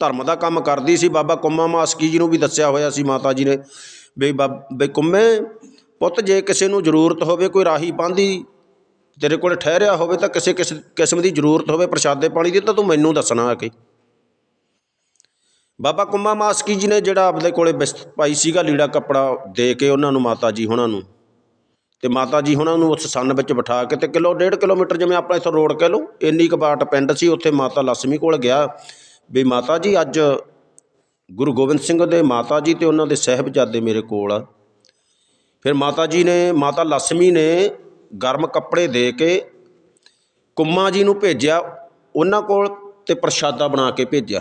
ਧਰਮ ਦਾ ਕੰਮ ਕਰਦੀ ਸੀ। ਬਾਬਾ ਕੁੰਮਾ ਮਾਸਕੀ ਜੀ ਨੂੰ ਵੀ ਦੱਸਿਆ ਹੋਇਆ ਸੀ ਮਾਤਾ ਜੀ ਨੇ ਵੀ ਬਾਬ, ਵੀ ਕੁੰਮੇ ਪੁੱਤ, ਜੇ ਕਿਸੇ ਨੂੰ ਜ਼ਰੂਰਤ ਹੋਵੇ, ਕੋਈ ਰਾਹੀ ਪਾਂਦੀ ਤੇਰੇ ਕੋਲ ਠਹਿਰਿਆ ਹੋਵੇ, ਤਾਂ ਕਿਸੇ ਕਿਸ, ਕਿਸਮ ਦੀ ਜ਼ਰੂਰਤ ਹੋਵੇ ਪ੍ਰਸ਼ਾਦੇ ਪਾਣੀ ਦੀ, ਤਾਂ ਤੂੰ ਮੈਨੂੰ ਦੱਸਣਾ ਆ ਕੇ। ਬਾਬਾ ਕੁੰਮਾ ਮਾਸਕੀ ਜੀ ਨੇ ਜਿਹੜਾ ਆਪਦੇ ਕੋਲੇ ਬਿਸ- ਭਾਈ ਸੀਗਾ ਲੀੜਾ ਕੱਪੜਾ ਦੇ ਕੇ ਉਹਨਾਂ ਨੂੰ, ਮਾਤਾ ਜੀ ਉਹਨਾਂ ਨੂੰ। ਤੇ ਮਾਤਾ ਜੀ ਉਹਨਾਂ ਨੂੰ ਉਸ ਸੰਨ ਵਿੱਚ ਬਿਠਾ ਕੇ ਤੇ ਕਿਲੋ, ਡੇਢ ਕਿਲੋਮੀਟਰ ਜਿਵੇਂ ਆਪਾਂ ਇੱਥੋਂ ਰੋਡ ਕਹਿ ਲਓ, ਇੰਨੀ ਕੁ ਬਾਟ ਪਿੰਡ ਸੀ, ਉੱਥੇ ਮਾਤਾ ਲక్ష్ਮੀ ਕੋਲ ਗਿਆ। ਵੀ ਮਾਤਾ ਜੀ, ਅੱਜ ਗੁਰੂ ਗੋਬਿੰਦ ਸਿੰਘ ਦੇ ਮਾਤਾ ਜੀ ਤੇ ਉਹਨਾਂ ਦੇ ਸਾਹਿਬਜ਼ਾਦੇ ਮੇਰੇ ਕੋਲ ਆ। ਫਿਰ ਮਾਤਾ ਜੀ ਨੇ, ਮਾਤਾ ਲక్ష్ਮੀ ਨੇ ਗਰਮ ਕੱਪੜੇ ਦੇ ਕੇ ਕੁੰਮਾ ਜੀ ਨੂੰ ਭੇਜਿਆ, ਉਹਨਾਂ ਕੋਲ ਤੇ ਪ੍ਰਸ਼ਾਦਾ ਬਣਾ ਕੇ ਭੇਜਿਆ।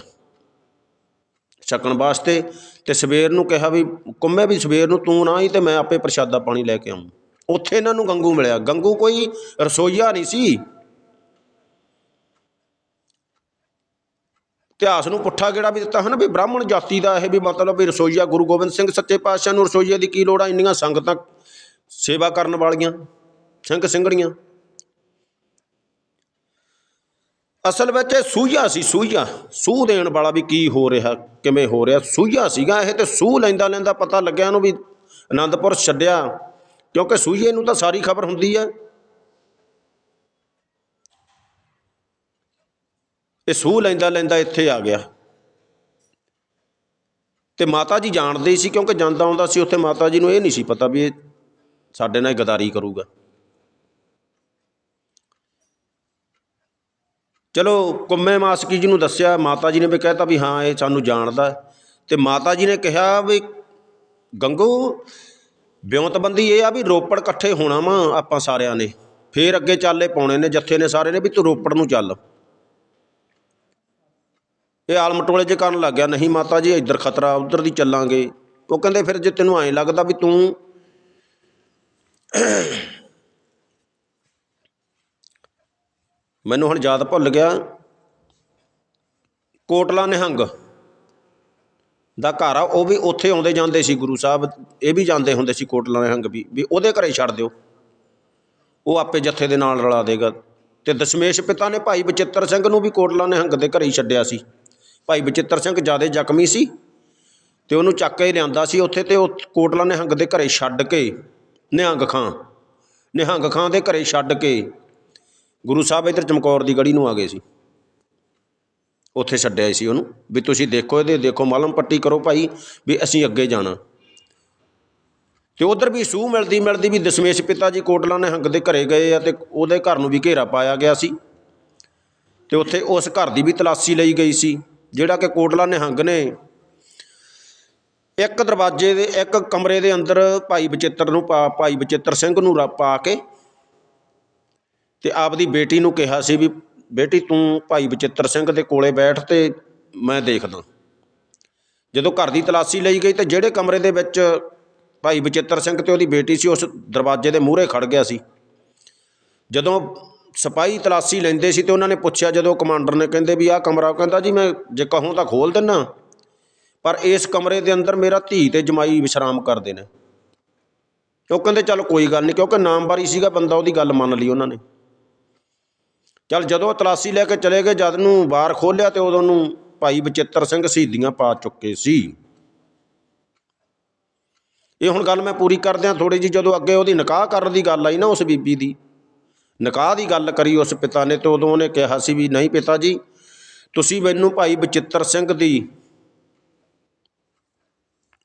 ਛਕਣ ਵਾਸਤੇ ਤੇ ਸਵੇਰ ਨੂੰ ਕਿਹਾ ਵੀ, ਕੁੰਮੇ ਵੀ ਸਵੇਰ ਨੂੰ ਤੂੰ ਨਾ ਹੀ ਤੇ ਮੈਂ ਆਪੇ ਪ੍ਰਸ਼ਾਦਾ ਪਾਣੀ ਲੈ ਕੇ ਆਉਂ ਉੱਥੇ ਇਹਨਾਂ ਨੂੰ ਗੰਗੂ ਮਿਲਿਆ। ਗੰਗੂ ਕੋਈ ਰਸੋਈਆ ਨਹੀਂ ਸੀ। ਇਤਿਹਾਸ ਨੂੰ ਪੁੱਠਾ ਗੇੜਾ ਵੀ ਦਿੱਤਾ ਹਨ ਵੀ ਬ੍ਰਾਹਮਣ ਜਾਤੀ ਦਾ ਇਹ ਵੀ ਮਤਲਬ ਵੀ ਰਸੋਈਆ ਗੁਰੂ ਗੋਬਿੰਦ ਸਿੰਘ ਸੱਚੇ ਪਾਤਸ਼ਾਹ ਨੂੰ ਰਸੋਈਏ ਦੀ ਕੀ ਲੋੜ ਆ? ਇੰਨੀਆਂ ਸੰਗਤਾਂ ਸੇਵਾ ਕਰਨ ਵਾਲੀਆਂ, ਸਿੰਘ ਸਿੰਘਣੀਆਂ। ਅਸਲ ਵਿੱਚ ਇਹ ਸੂਈਆ ਸੀ, ਸੂਈਆ। ਸੂਹ ਦੇਣ ਵਾਲਾ ਵੀ ਕੀ ਹੋ ਰਿਹਾ, ਕਿਵੇਂ ਹੋ ਰਿਹਾ? ਸੂਈਆ ਸੀਗਾ ਇਹ ਤੇ ਸੂਹ ਲੈਂਦਾ ਲੈਂਦਾ ਪਤਾ ਲੱਗਿਆ ਇਹਨੂੰ ਵੀ ਆਨੰਦਪੁਰ ਛੱਡਿਆ। ਕਿਉਂਕਿ ਸੂਈਏ ਨੂੰ ਤਾਂ ਸਾਰੀ ਖਬਰ ਹੁੰਦੀ ਹੈ ਇਹ ਸੂਹ ਲੈਂਦਾ ਲੈਂਦਾ ਇੱਥੇ ਆ ਗਿਆ। ਤੇ ਮਾਤਾ ਜੀ ਜਾਣਦੇ ਹੀ ਸੀ ਕਿਉਂਕਿ ਜਾਂਦਾ ਆਉਂਦਾ ਸੀ ਉੱਥੇ, ਮਾਤਾ ਜੀ ਨੂੰ ਇਹ ਨਹੀਂ ਸੀ ਪਤਾ ਵੀ ਇਹ ਸਾਡੇ ਨਾਲ ਗਦਾਰੀ ਕਰੂਗਾ। ਚਲੋ ਕੁੰਮੇ ਮਾਸਕੀ ਜੀ ਨੂੰ ਦੱਸਿਆ, ਮਾਤਾ ਜੀ ਨੇ ਵੀ ਕਹਿਤਾ ਵੀ ਹਾਂ, ਇਹ ਸਾਨੂੰ ਜਾਣਦਾ ਹੈ। ਤੇ ਮਾਤਾ ਜੀ ਨੇ ਕਿਹਾ ਵੀ ਗੰਗੂ ਬਿਉਂਤਬੰਦੀ ਇਹ ਆ ਵੀ ਰੋਪੜ ਇਕੱਠੇ ਹੋਣਾ ਵਾ ਆਪਾਂ ਸਾਰਿਆਂ ਨੇ। ਫੇਰ ਅੱਗੇ ਚੱਲੇ ਪਾਉਣੇ ਨੇ, ਜੱਥੇ ਨੇ ਸਾਰੇ ਨੇ ਵੀ ਤੂੰ ਰੋਪੜ ਨੂੰ ਚੱਲ। ਇਹ ਆਲਮਟੋਲੇ 'ਚ ਕਰਨ ਲੱਗ ਗਿਆ, ਨਹੀਂ ਮਾਤਾ ਜੀ, ਇੱਧਰ ਖਤਰਾ, ਉੱਧਰ ਦੀ ਚੱਲਾਂਗੇ। ਉਹ ਕਹਿੰਦੇ, ਫਿਰ ਜੇ ਤੈਨੂੰ ਐਂ ਲੱਗਦਾ ਵੀ ਤੂੰ ਮੈਨੂੰ ਹੁਣ ਯਾਦ ਭੁੱਲ ਗਿਆ, ਕੋਟਲਾ ਨਿਹੰਗ ਦਾ ਘਰ ਆ, ਉਹ ਵੀ ਉੱਥੇ ਆਉਂਦੇ ਜਾਂਦੇ ਸੀ ਗੁਰੂ ਸਾਹਿਬ, ਇਹ ਵੀ ਜਾਂਦੇ ਹੁੰਦੇ ਸੀ ਕੋਟਲਾ ਨਿਹੰਗ ਵੀ ਵੀ ਉਹਦੇ ਘਰੇ ਛੱਡ ਦਿਓ। ਉਹ ਆਪੇ ਜੱਥੇ ਦੇ ਨਾਲ ਰਲਾ ਦੇਗਾ। ਤੇ ਦਸ਼ਮੇਸ਼ ਪਿਤਾ ਨੇ ਭਾਈ ਬਚਿੱਤਰ ਸਿੰਘ ਨੂੰ ਵੀ ਕੋਟਲਾ ਨਿਹੰਗ ਦੇ ਘਰੇ ਹੀ ਛੱਡਿਆ ਸੀ। ਭਾਈ ਬਚਿੱਤਰ ਸਿੰਘ ਜ਼ਿਆਦਾ ਜ਼ਖਮੀ ਸੀ ਤੇ ਉਹਨੂੰ ਚੱਕ ਕੇ ਲਿਆਂਦਾ ਸੀ ਉੱਥੇ ਤੇ ਉਹ ਕੋਟਲਾ ਨਿਹੰਗ ਦੇ ਘਰੇ ਛੱਡ ਕੇ, ਨਿਹੰਗ ਖਾਂ ਨਿਹੰਗ ਖਾਂ ਦੇ ਘਰੇ ਛੱਡ ਕੇ ਗੁਰੂ ਸਾਹਿਬ ਇੱਧਰ ਚਮਕੌਰ ਦੀ ਗੜੀ ਨੂੰ ਆ ਗਏ ਸੀ। ਉੱਥੇ ਛੱਡਿਆ ਸੀ ਉਹਨੂੰ ਵੀ ਤੁਸੀਂ ਦੇਖੋ ਇਹਦੇ, ਦੇਖੋ ਮਲਮ ਪੱਟੀ ਕਰੋ ਭਾਈ ਵੀ ਅਸੀਂ ਅੱਗੇ ਜਾਣਾ। ਤੇ ਉਧਰ ਵੀ ਸੂਹ ਮਿਲਦੀ ਮਿਲਦੀ ਵੀ ਦਸ਼ਮੇਸ਼ ਪਿਤਾ ਜੀ ਕੋਟਲਾ ਨਿਹੰਗ ਦੇ ਘਰੇ ਗਏ ਆ ਤੇ ਉਹਦੇ ਘਰ ਨੂੰ ਵੀ ਘੇਰਾ ਪਾਇਆ ਗਿਆ ਸੀ। ਤੇ ਉੱਥੇ ਉਸ ਘਰ ਦੀ ਵੀ ਤਲਾਸ਼ੀ ਲਈ ਗਈ ਸੀ। ਜਿਹੜਾ ਕਿ ਕੋਟਲਾ ਨਿਹੰਗ ਨੇ, ਇੱਕ ਦਰਵਾਜ਼ੇ ਦੇ, ਇੱਕ ਕਮਰੇ ਦੇ ਅੰਦਰ ਭਾਈ ਬਚਿੱਤਰ ਨੂੰ ਪਾ, ਭਾਈ ਬਚਿੱਤਰ ਸਿੰਘ ਨੂੰ ਰਾ- ਪਾ ਕੇ ਤੇ ਆਪਦੀ ਬੇਟੀ ਨੂੰ ਕਿਹਾ ਸੀ ਵੀ, ਬੇਟੀ, ਤੂੰ ਭਾਈ ਬਚਿੱਤਰ ਸਿੰਘ ਦੇ ਕੋਲੇ ਬੈਠ ਤੇ ਮੈਂ ਦੇਖਦਾ। ਜਦੋਂ ਘਰ ਦੀ ਤਲਾਸ਼ੀ ਲਈ ਗਈ ਤੇ ਜਿਹੜੇ ਕਮਰੇ ਦੇ ਵਿੱਚ ਭਾਈ ਬਚਿੱਤਰ ਸਿੰਘ ਤੇ ਉਹਦੀ ਬੇਟੀ ਸੀ, ਉਸ ਦਰਵਾਜ਼ੇ ਦੇ ਮੂਹਰੇ ਖੜ ਗਿਆ ਸੀ। ਜਦੋਂ ਸਿਪਾਹੀ ਤਲਾਸ਼ੀ ਲੈਂਦੇ ਸੀ ਤੇ ਉਹਨਾਂ ਨੇ ਪੁੱਛਿਆ ਜਦੋਂ ਕਮਾਂਡਰ ਨੇ ਕਹਿੰਦੇ ਵੀ ਆਹ ਕਮਰਾ, ਉਹ ਕਹਿੰਦਾ ਜੀ ਮੈਂ ਜੇ ਕਹੂੰ ਤਾਂ ਖੋਲ ਦਿੰਨਾ। ਪਰ ਇਸ ਕਮਰੇ ਦੇ ਅੰਦਰ ਮੇਰਾ ਧੀ ਤੇ ਜਮਾਈ ਵਿਸ਼ਰਾਮ ਕਰਦੇ ਨੇ। ਉਹ ਕਹਿੰਦੇ ਚੱਲ ਕੋਈ ਗੱਲ ਨਹੀਂ, ਕਿਉਂਕਿ ਨਾਮਵਾਰੀ ਸੀਗਾ, ਬੰਦਾ ਉਹਦੀ ਗੱਲ ਮੰਨ ਲਈ ਉਹਨਾਂ ਨੇ। ਚੱਲ ਜਦੋਂ ਤਲਾਸ਼ੀ ਲੈ ਕੇ ਚਲੇ ਗਏ, ਜਦ ਨੂੰ ਬਾਹਰ ਖੋਲ੍ਹਿਆ ਤੇ ਉਦੋਂ ਨੂੰ ਭਾਈ ਬਚਿੱਤਰ ਸਿੰਘ ਸ਼ਹੀਦੀਆਂ ਪਾ ਚੁੱਕੇ ਸੀ। ਇਹ ਹੁਣ ਗੱਲ ਮੈਂ ਪੂਰੀ ਕਰਦਿਆਂ ਥੋੜੀ ਜੀ ਜਦੋਂ ਅੱਗੇ ਉਹਦੀ ਨਿਕਾਹ ਕਰਨ ਦੀ ਗੱਲ ਆਈ ਨਾ ਉਸ ਬੀਬੀ ਦੀ ਨਿਕਾਹ ਦੀ ਗੱਲ ਕਰੀ ਉਸ ਪਿਤਾ ਨੇ ਤੇ ਉਦੋਂ ਉਹਨੇ ਕਿਹਾ ਸੀ ਵੀ ਨਹੀਂ ਪਿਤਾ ਜੀ, ਤੁਸੀਂ ਮੈਨੂੰ ਭਾਈ ਬਚਿੱਤਰ ਸਿੰਘ ਦੀ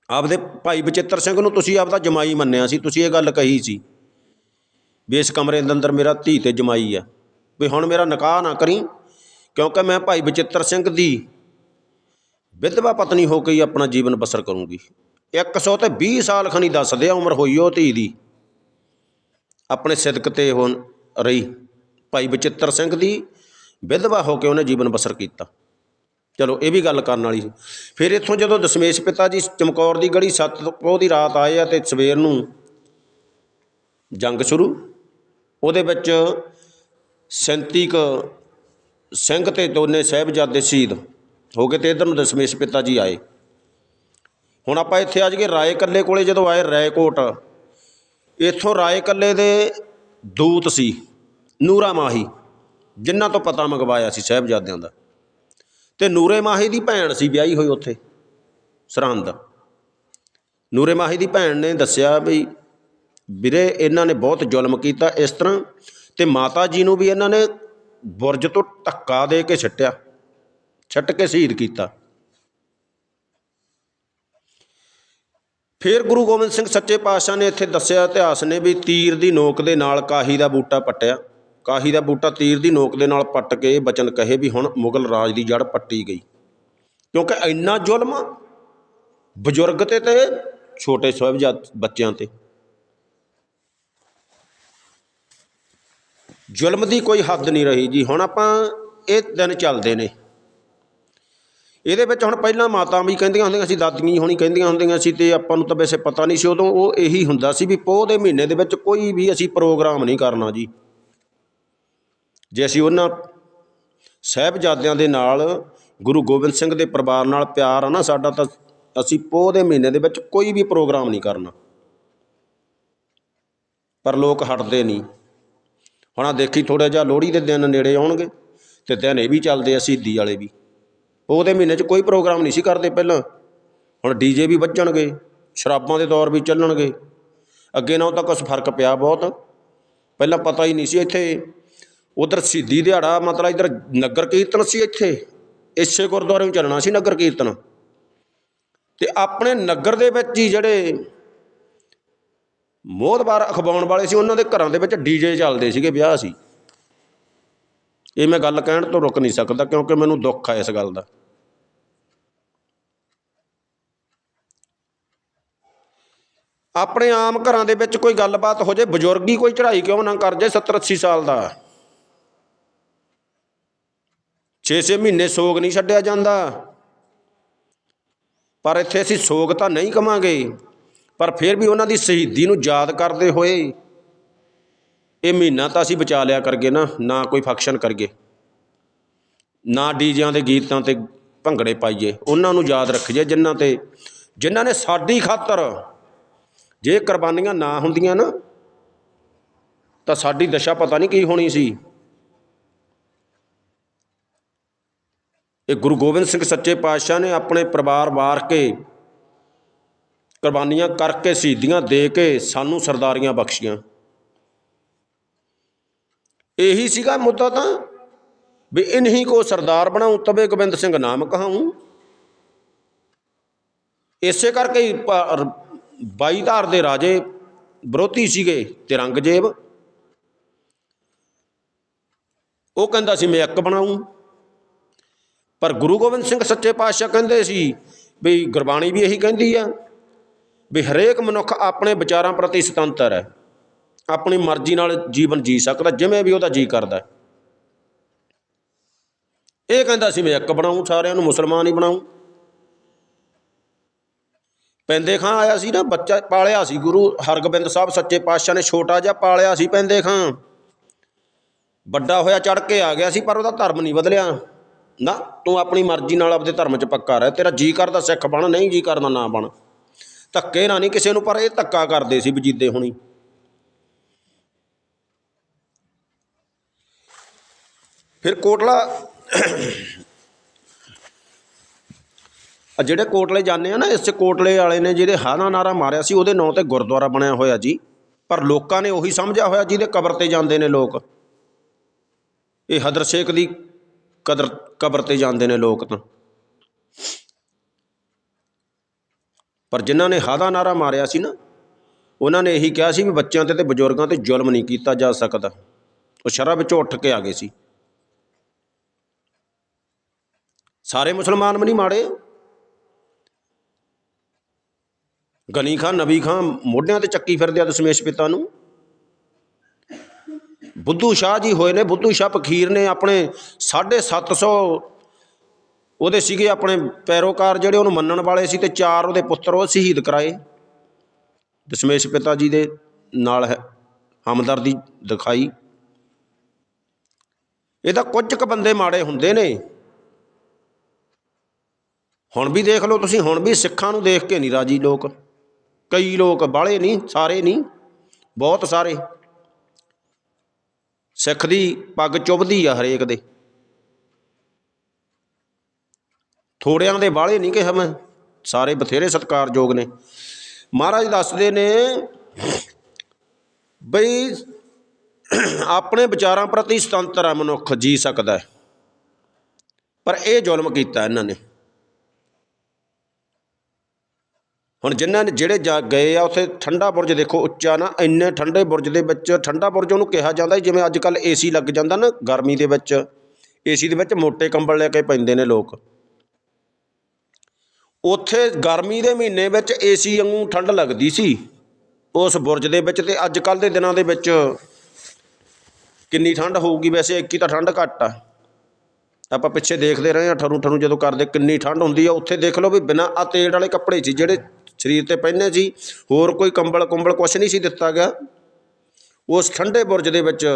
ਆਪਦੇ ਭਾਈ ਬਚਿੱਤਰ ਸਿੰਘ ਨੂੰ ਤੁਸੀਂ ਆਪਦਾ ਜਮਾਈ ਮੰਨਿਆ ਸੀ, ਤੁਸੀਂ ਇਹ ਗੱਲ ਕਹੀ ਸੀ ਵੀ ਇਸ ਕਮਰੇ ਦੇ ਅੰਦਰ ਮੇਰਾ ਧੀ ਤੇ ਜਮਾਈ ਆ, ਵੀ ਹੁਣ ਮੇਰਾ ਨਿਕਾਹ ਨਾ ਕਰੀ, ਕਿਉਂਕਿ ਮੈਂ ਭਾਈ ਬਚਿੱਤਰ ਸਿੰਘ ਦੀ ਵਿਧਵਾ ਪਤਨੀ ਹੋ ਕੇ ਹੀ ਆਪਣਾ ਜੀਵਨ ਬਸਰ ਕਰੂੰਗੀ। 100 ਤੇ 20 ਸਾਲ ਖਣੀ ਦੱਸਦੇ ਆ ਉਮਰ ਹੋਈ ਉਹ ਧੀ ਦੀ। ਆਪਣੇ ਸਿਦਕ ਤੇ ਹੁਣ ਰਹੀ। ਭਾਈ ਬਚਿੱਤਰ ਸਿੰਘ ਦੀ ਵਿਧਵਾ ਹੋ ਕੇ ਉਹਨੇ ਜੀਵਨ ਬਸਰ ਕੀਤਾ। ਚਲੋ, ਇਹ ਵੀ ਗੱਲ ਕਰਨ ਵਾਲੀ ਸੀ। ਫਿਰ ਇੱਥੋਂ ਜਦੋਂ ਦਸ਼ਮੇਸ਼ ਪਿਤਾ ਜੀ ਚਮਕੌਰ ਦੀ ਗੜੀ ਸੱਤ ਪੋਹ ਦੀ ਰਾਤ ਆਏ ਆ ਤੇ ਸਵੇਰ ਨੂੰ ਜੰਗ ਸ਼ੁਰੂ। ਉਹਦੇ ਵਿੱਚ 37 ਕ ਸਿੰਘ ਤੇ ਦੋਨੇ ਸਾਹਿਬਜ਼ਾਦੇ ਸ਼ਹੀਦ ਹੋ ਗਏ ਤੇ ਇਧਰ ਨੂੰ ਦਸ਼ਮੇਸ਼ ਪਿਤਾ ਜੀ ਆਏ। ਹੁਣ ਆਪਾਂ ਇੱਥੇ ਆ ਜਾਈਏ ਰਾਏ ਕੱਲੇ ਕੋਲੇ ਜਦੋਂ ਆਏ, ਰਾਏਕੋਟ। ਇੱਥੋਂ ਰਾਏ ਕੱਲੇ ਦੇ ਦੂਤ ਸੀ, ਨੂਰਾ ਮਾਹੀ ਜਿਨ੍ਹਾਂ ਤੋਂ ਪਤਾ ਮੰਗਵਾਇਆ ਸੀ ਸਾਹਿਬਜ਼ਾਦਿਆਂ ਦਾ। ਤੇ ਨੂਰੇ ਮਾਹੀ ਦੀ ਭੈਣ ਸੀ, ਵਿਆਹੀ ਹੋਈ ਉੱਥੇ, ਸਰਹੰਦ। ਨੂਰੇ ਮਾਹੀ ਦੀ ਭੈਣ ਨੇ ਦੱਸਿਆ ਵੀ, ਵੀਰੇ, ਇਹਨਾਂ ਨੇ ਬਹੁਤ ਜ਼ੁਲਮ ਕੀਤਾ ਇਸ ਤਰ੍ਹਾਂ, ਤੇ ਮਾਤਾ ਜੀ ਨੂੰ ਵੀ ਇਹਨਾਂ ਨੇ ਬੁਰਜ ਤੋਂ ਧੱਕਾ ਦੇ ਕੇ ਛੱਟਿਆ, ਛੱਟ ਕੇ ਸ਼ਹੀਦ ਕੀਤਾ। ਫਿਰ ਗੁਰੂ ਗੋਬਿੰਦ ਸਿੰਘ ਸੱਚੇ ਪਾਤਸ਼ਾਹ ਨੇ ਇੱਥੇ ਦੱਸਿਆ ਇਤਿਹਾਸ ਨੇ ਵੀ ਤੀਰ ਦੀ ਨੋਕ ਦੇ ਨਾਲ ਕਾਹੀ ਦਾ ਬੂਟਾ ਪੱਟਿਆ। ਕਾਹੀ ਦਾ ਬੂਟਾ ਤੀਰ ਦੀ ਨੋਕ ਦੇ ਨਾਲ ਪੱਟ ਕੇ ਬਚਨ ਕਹੇ ਵੀ ਹੁਣ ਮੁਗਲ ਰਾਜ ਦੀ ਜੜ ਪੱਟੀ ਗਈ। ਕਿਉਂਕਿ ਇੰਨਾ ਜ਼ੁਲਮ ਬਜ਼ੁਰਗ ਤੇ ਤੇ ਛੋਟੇ ਸਾਹਿਬਜ਼ਾਦ ਬੱਚਿਆਂ ਤੇ। ਜ਼ੁਲਮ ਦੀ ਕੋਈ ਹੱਦ ਨਹੀਂ ਰਹੀ ਜੀ। ਹੁਣ ਆਪਾਂ ਇਹ ਦਿਨ ਚੱਲਦੇ ਨੇ। ਇਹਦੇ ਵਿੱਚ ਹੁਣ ਪਹਿਲਾਂ ਮਾਤਾ ਵੀ ਕਹਿੰਦੀਆਂ ਹੁੰਦੀਆਂ ਸੀ, ਦਾਦੀਆਂ ਹੋਣੀ ਕਹਿੰਦੀਆਂ ਹੁੰਦੀਆਂ ਸੀ ਤੇ ਆਪਾਂ ਨੂੰ ਤਾਂ ਵੈਸੇ ਪਤਾ ਨਹੀਂ ਸੀ ਉਦੋਂ, ਉਹ ਇਹੀ ਹੁੰਦਾ ਸੀ ਵੀ ਪੋਹ ਦੇ ਮਹੀਨੇ ਦੇ ਵਿੱਚ ਕੋਈ ਵੀ ਅਸੀਂ ਪ੍ਰੋਗਰਾਮ ਨਹੀਂ ਕਰਨਾ ਜੀ। ਜੇ ਅਸੀਂ ਉਹਨਾਂ ਸਾਹਿਬਜ਼ਾਦਿਆਂ ਦੇ ਨਾਲ, ਗੁਰੂ ਗੋਬਿੰਦ ਸਿੰਘ ਦੇ ਪਰਿਵਾਰ ਨਾਲ ਪਿਆਰ ਆ ਨਾ ਸਾਡਾ, ਤਾਂ ਅਸੀਂ ਪੋਹ ਦੇ ਮਹੀਨੇ ਦੇ ਵਿੱਚ ਕੋਈ ਵੀ ਪ੍ਰੋਗਰਾਮ ਨਹੀਂ ਕਰਨਾ। ਪਰ ਲੋਕ ਹਟਦੇ ਨਹੀਂ। ਹੁਣ ਆ ਦੇਖੀ ਥੋੜਾ ਜਿਹਾ ਲੋਹੜੀ ਦੇ ਦਿਨ ਨੇੜੇ ਆਉਣਗੇ ਤੇ ਦਿਨ ਇਹ ਵੀ ਚੱਲਦੇ ਆ, ਸ਼ਹੀਦੀ ਵਾਲੇ ਵੀ। ਉਹਦੇ ਮਹੀਨੇ 'ਚ ਕੋਈ ਪ੍ਰੋਗਰਾਮ ਨਹੀਂ ਸੀ ਕਰਦੇ ਪਹਿਲਾਂ। ਹੁਣ ਡੀਜੇ ਵੀ ਵੱਜਣਗੇ, ਸ਼ਰਾਬਾਂ ਦੇ ਦੌਰ ਵੀ ਚੱਲਣਗੇ। ਅੱਗੇ ਨਾਲੋਂ ਤਾਂ ਕੁਛ ਫ਼ਰਕ ਪਿਆ ਬਹੁਤ। ਪਹਿਲਾਂ ਪਤਾ ਹੀ ਨਹੀਂ ਸੀ ਇੱਥੇ। ਉਧਰ ਸ਼ਹੀਦੀ ਦਿਹਾੜਾ, ਮਤਲਬ ਇਧਰ ਨਗਰ ਕੀਰਤਨ ਸੀ ਇੱਥੇ। ਇਸੇ ਗੁਰਦੁਆਰੇ ਨੂੰ ਚੱਲਣਾ ਸੀ ਨਗਰ ਕੀਰਤਨ। ਤੇ ਆਪਣੇ ਨਗਰ ਦੇ ਵਿੱਚ ਹੀ ਜਿਹੜੇ ਮੋਹਦਵਾਰ ਅਖਵਾਉਣ ਵਾਲੇ ਸੀ, ਉਹਨਾਂ ਦੇ ਘਰਾਂ ਦੇ ਵਿੱਚ ਡੀਜੇ ਚੱਲਦੇ ਸੀਗੇ, ਵਿਆਹ ਸੀ। ਇਹ ਮੈਂ ਗੱਲ ਕਹਿਣ ਤੋਂ ਰੁਕ ਨਹੀਂ ਸਕਦਾ, ਕਿਉਂਕਿ ਮੈਨੂੰ ਦੁੱਖ ਆ ਇਸ ਗੱਲ ਦਾ। ਆਪਣੇ ਆਮ ਘਰਾਂ ਦੇ ਵਿੱਚ ਕੋਈ ਗੱਲਬਾਤ ਹੋ ਜੇ, ਬਜ਼ੁਰਗ ਹੀ ਕੋਈ ਚੜ੍ਹਾਈ ਕਿਉਂ ਨਾ ਕਰ ਜੇ 70 80 ਸਾਲ ਦਾ? 6-6 ਮਹੀਨੇ ਸੋਗ ਨਹੀਂ ਛੱਡਿਆ ਜਾਂਦਾ। ਪਰ ਇੱਥੇ ਅਸੀਂ ਸੋਗ ਤਾਂ ਨਹੀਂ ਕਵਾਂਗੇ, ਪਰ ਫਿਰ ਵੀ ਉਹਨਾਂ ਦੀ ਸ਼ਹੀਦੀ ਨੂੰ ਯਾਦ ਕਰਦੇ ਹੋਏ ਇਹ ਮਹੀਨਾ ਤਾਂ ਅਸੀਂ ਬਚਾ ਲਿਆ ਕਰਗੇ ਨਾ ਨਾ ਕੋਈ ਫੰਕਸ਼ਨ ਕਰਗੇ, ਨਾ ਡੀਜਿਆਂ ਦੇ ਗੀਤਾਂ ਤੇ ਭੰਗੜੇ ਪਾਈਏ। ਉਹਨਾਂ ਨੂੰ ਯਾਦ ਰੱਖੀਏ ਜਿਨ੍ਹਾਂ ਤੇ, ਜਿਨ੍ਹਾਂ ਨੇ ਸਾਡੀ ਖਾਤਰ ਜੇ ਕੁਰਬਾਨੀਆਂ ਨਾ ਹੁੰਦੀਆਂ ਨਾ, ਤਾਂ ਸਾਡੀ ਦਸ਼ਾ ਪਤਾ ਨਹੀਂ ਕੀ ਹੋਣੀ ਸੀ। ਇਹ ਗੁਰੂ ਗੋਬਿੰਦ ਸਿੰਘ ਸੱਚੇ ਪਾਤਸ਼ਾਹ ਨੇ ਆਪਣੇ ਪਰਿਵਾਰ ਵਾਰ ਕੇ ਕੁਰਬਾਨੀਆਂ ਕਰਕੇ, ਸ਼ਹੀਦੀਆਂ ਦੇ ਕੇ ਸਾਨੂੰ ਸਰਦਾਰੀਆਂ ਬਖਸ਼ੀਆਂ। ਇਹੀ ਸੀਗਾ ਮੁੱਦਾ ਤਾਂ, ਵੀ ਇਨਹੀ ਕੋ ਸਰਦਾਰ ਬਣਾਉ ਤਬੇ ਗੋਬਿੰਦ ਸਿੰਘ ਨਾਮ ਕਹਾਉ। ਇਸੇ ਕਰਕੇ ਹੀ ਬਾਈਧਾਰ ਦੇ ਰਾਜੇ ਵਿਰੋਧੀ ਸੀਗੇ ਤਿਰੰਗਜੇਬ ਉਹ ਕਹਿੰਦਾ ਸੀ, ਮੈਂ ਇੱਕ ਬਣਾਉ ਪਰ ਗੁਰੂ ਗੋਬਿੰਦ ਸਿੰਘ ਸੱਚੇ ਪਾਤਸ਼ਾਹ ਕਹਿੰਦੇ ਸੀ ਵੀ ਗੁਰਬਾਣੀ ਵੀ ਇਹੀ ਕਹਿੰਦੀ ਆ ਵੀ ਹਰੇਕ ਮਨੁੱਖ ਆਪਣੇ ਵਿਚਾਰਾਂ ਪ੍ਰਤੀ ਸੁਤੰਤਰ ਹੈ। ਆਪਣੀ ਮਰਜ਼ੀ ਨਾਲ ਜੀਵਨ ਜੀ ਸਕਦਾ, ਜਿਵੇਂ ਵੀ ਉਹਦਾ ਜੀ ਕਰਦਾ। ਇਹ ਕਹਿੰਦਾ ਸੀ, ਮੈਂ ਇੱਕ ਬਣਾਉਂ ਸਾਰਿਆਂ ਨੂੰ ਮੁਸਲਮਾਨ ਹੀ ਬਣਾਉਂ ਪੈਂਦੇ ਖਾਂ ਆਇਆ ਸੀ ਨਾ, ਬੱਚਾ ਪਾਲਿਆ ਸੀ ਗੁਰੂ ਹਰਗੋਬਿੰਦ ਸਾਹਿਬ, ਸੱਚੇ ਪਾਤਸ਼ਾਹ ਨੇ ਛੋਟਾ ਜਿਹਾ ਪਾਲਿਆ ਸੀ ਪੈਂਦੇ ਖਾਂ। ਵੱਡਾ ਹੋਇਆ ਚੜ ਕੇ ਆ ਗਿਆ ਸੀ, ਪਰ ਉਹਦਾ ਧਰਮ ਨਹੀਂ ਬਦਲਿਆ। ਨਾ, ਤੂੰ ਆਪਣੀ ਮਰਜ਼ੀ ਨਾਲ ਆਪਦੇ ਧਰਮ 'ਚ ਪੱਕਾ ਰਹਿ, ਤੇਰਾ ਜੀ ਕਰਦਾ ਸਿੱਖ ਬਣ, ਨਹੀਂ ਜੀ ਕਰਦਾ ਨਾ ਬਣ। ਧੱਕੇ ਨਾ ਨਹੀਂ ਕਿਸੇ ਨੂੰ, ਪਰ ਇਹ ਧੱਕਾ ਕਰਦੇ ਸੀ ਵਜੀਦੇ ਹੁਣੀ। ਫਿਰ ਕੋਟਲਾ ਆ ਜਿਹੜੇ ਕੋਟਲੇ ਜਾਂਦੇ ਆ ਨਾ, ਇਸ ਕੋਟਲੇ ਵਾਲੇ ਨੇ ਜਿਹਦੇ ਹਾਨਾ ਨਾਰਾ ਮਾਰਿਆ ਸੀ, ਉਹਦੇ ਨਾਂ ਤੇ ਗੁਰਦੁਆਰਾ ਬਣਿਆ ਹੋਇਆ ਜੀ। ਪਰ ਲੋਕਾਂ ਨੇ ਉਹੀ ਸਮਝਿਆ ਹੋਇਆ ਜਿਹਦੇ ਕਬਰ ਤੇ ਜਾਂਦੇ ਨੇ ਲੋਕ। ਇਹ ਹਦਰ ਸ਼ੇਖ ਦੀ ਕਦਰ, ਕਬਰ ਤੇ ਜਾਂਦੇ ਨੇ ਲੋਕ ਤਾਂ। ਪਰ ਜਿਨ੍ਹਾਂ ਨੇ ਹਾਦਾ ਨਾਰਾ ਮਾਰਿਆ ਸੀ ਨਾ, ਉਹਨਾਂ ਨੇ ਇਹੀ ਕਿਹਾ ਸੀ ਵੀ ਬੱਚਿਆਂ ਤੇ ਤੇ ਬਜ਼ੁਰਗਾਂ ਤੇ ਜ਼ੁਲਮ ਨਹੀਂ ਕੀਤਾ ਜਾ ਸਕਦਾ। ਉਹ ਸ਼ਰ੍ਹਾਂ ਵਿੱਚੋਂ ਉੱਠ ਕੇ ਆ ਗਏ ਸੀ। ਸਾਰੇ ਮੁਸਲਮਾਨ ਵੀ ਨਹੀਂ ਮਾੜੇ। ਗਨੀ ਖਾਂ, ਨਬੀ ਖਾਂ, ਮੋਢਿਆਂ ਤੇ ਚੱਕੀ ਫਿਰਦੇ ਆ ਦਸ਼ਮੇਸ਼ ਪਿਤਾ ਨੂੰ। ਬੁੱਧੂ ਸ਼ਾਹ ਜੀ ਹੋਏ ਨੇ, ਬੁੱਧੂ ਸ਼ਾਹ ਫਕੀਰ ਨੇ ਆਪਣੇ 750 ਉਹਦੇ ਸੀਗੇ ਆਪਣੇ ਪੈਰੋਕਾਰ ਜਿਹੜੇ ਉਹਨੂੰ ਮੰਨਣ ਵਾਲੇ ਸੀ ਤੇ ਚਾਰ ਉਹਦੇ ਪੁੱਤਰ ਉਹ ਸ਼ਹੀਦ ਕਰਾਏ। ਦਸ਼ਮੇਸ਼ ਪਿਤਾ ਜੀ ਦੇ ਨਾਲ ਹੈ, ਹਮਦਰਦੀ ਦਿਖਾਈ। ਇਹ ਤਾਂ ਕੁਝ ਕੁ ਬੰਦੇ ਮਾੜੇ ਹੁੰਦੇ ਨੇ। ਹੁਣ ਵੀ ਦੇਖ ਲਓ ਤੁਸੀਂ, ਹੁਣ ਵੀ ਸਿੱਖਾਂ ਨੂੰ ਦੇਖ ਕੇ ਨਹੀਂ ਰਾਜੀ ਲੋਕ। ਕਈ ਲੋਕ ਬਾਹਲੇ ਨਹੀਂ, ਸਾਰੇ ਨਹੀਂ, ਬਹੁਤ ਸਾਰੇ। ਸਿੱਖ ਦੀ ਪੱਗ ਚੁੱਭਦੀ ਆ ਹਰੇਕ ਦੇ। ਥੋੜਿਆਂ ਦੇ ਬਾਹਲੇ ਨਹੀਂ ਕਿਹਾ ਮੈਂ, ਸਾਰੇ ਬਥੇਰੇ ਸਤਿਕਾਰਯੋਗ ਨੇ। ਮਹਾਰਾਜ ਦੱਸਦੇ ਨੇ ਬਈ ਆਪਣੇ ਵਿਚਾਰਾਂ ਪ੍ਰਤੀ ਸੁਤੰਤਰ ਹੈ ਮਨੁੱਖ, ਜੀ ਸਕਦਾ ਪਰ ਇਹ ਜ਼ੁਲਮ ਕੀਤਾ ਇਹਨਾਂ ਨੇ। ਹੁਣ ਜਿਨ੍ਹਾਂ ਨੇ ਜਿਹੜੇ ਜਾ ਗਏ ਆ ਉੱਥੇ ਠੰਡਾ ਬੁਰਜ ਦੇਖੋ ਉੱਚਾ ਨਾ, ਇੰਨੇ ਠੰਡੇ ਬੁਰਜ ਦੇ ਵਿੱਚ ਠੰਡਾ ਬੁਰਜ ਉਹਨੂੰ ਕਿਹਾ ਜਾਂਦਾ ਜਿਵੇਂ ਅੱਜ ਕੱਲ੍ਹ ਏ ਸੀ ਲੱਗ ਜਾਂਦਾ ਨਾ ਗਰਮੀ ਦੇ ਵਿੱਚ। ਏ ਸੀ ਦੇ ਵਿੱਚ ਮੋਟੇ ਕੰਬਲ ਲੈ ਕੇ ਪੈਂਦੇ ਨੇ ਲੋਕ। ਉੱਥੇ ਗਰਮੀ ਦੇ ਮਹੀਨੇ ਵਿੱਚ ਏ ਸੀ ਵਾਂਗੂ ਠੰਡ ਲੱਗਦੀ ਸੀ, ਉਸ ਬੁਰਜ ਦੇ ਵਿੱਚ ਤੇ ਅੱਜ ਕੱਲ੍ਹ ਦੇ ਦਿਨਾਂ ਦੇ ਵਿੱਚ ਕਿੰਨੀ ਠੰਡ ਹੋਊਗੀ, ਵੈਸੇ ਇੱਕ ਹੀ ਤਾਂ ਠੰਡ ਘੱਟ ਆ। ਆਪਾਂ ਪਿੱਛੇ ਦੇਖਦੇ ਰਹੇ ਹਾਂ ਠਰੂ ਠਰੂ ਜਦੋਂ ਕਰਦੇ ਕਿੰਨੀ ਠੰਡ ਹੁੰਦੀ ਆ, ਉੱਥੇ ਦੇਖ ਲਓ ਵੀ ਬਿਨਾਂ ਆ ਤੇੜ ਵਾਲੇ ਕੱਪੜੇ ਸੀ, ਜਿਹੜੇ ਸਰੀਰ ਤੇ ਪਹਿਨੇ ਸੀ, ਹੋਰ ਕੋਈ ਕੰਬਲ ਕੁੰਬਲ ਕੁਛ ਨਹੀਂ ਸੀ ਦਿੱਤਾ ਗਿਆ। ਉਸ ਠੰਡੇ ਬੁਰਜ ਦੇ ਵਿੱਚ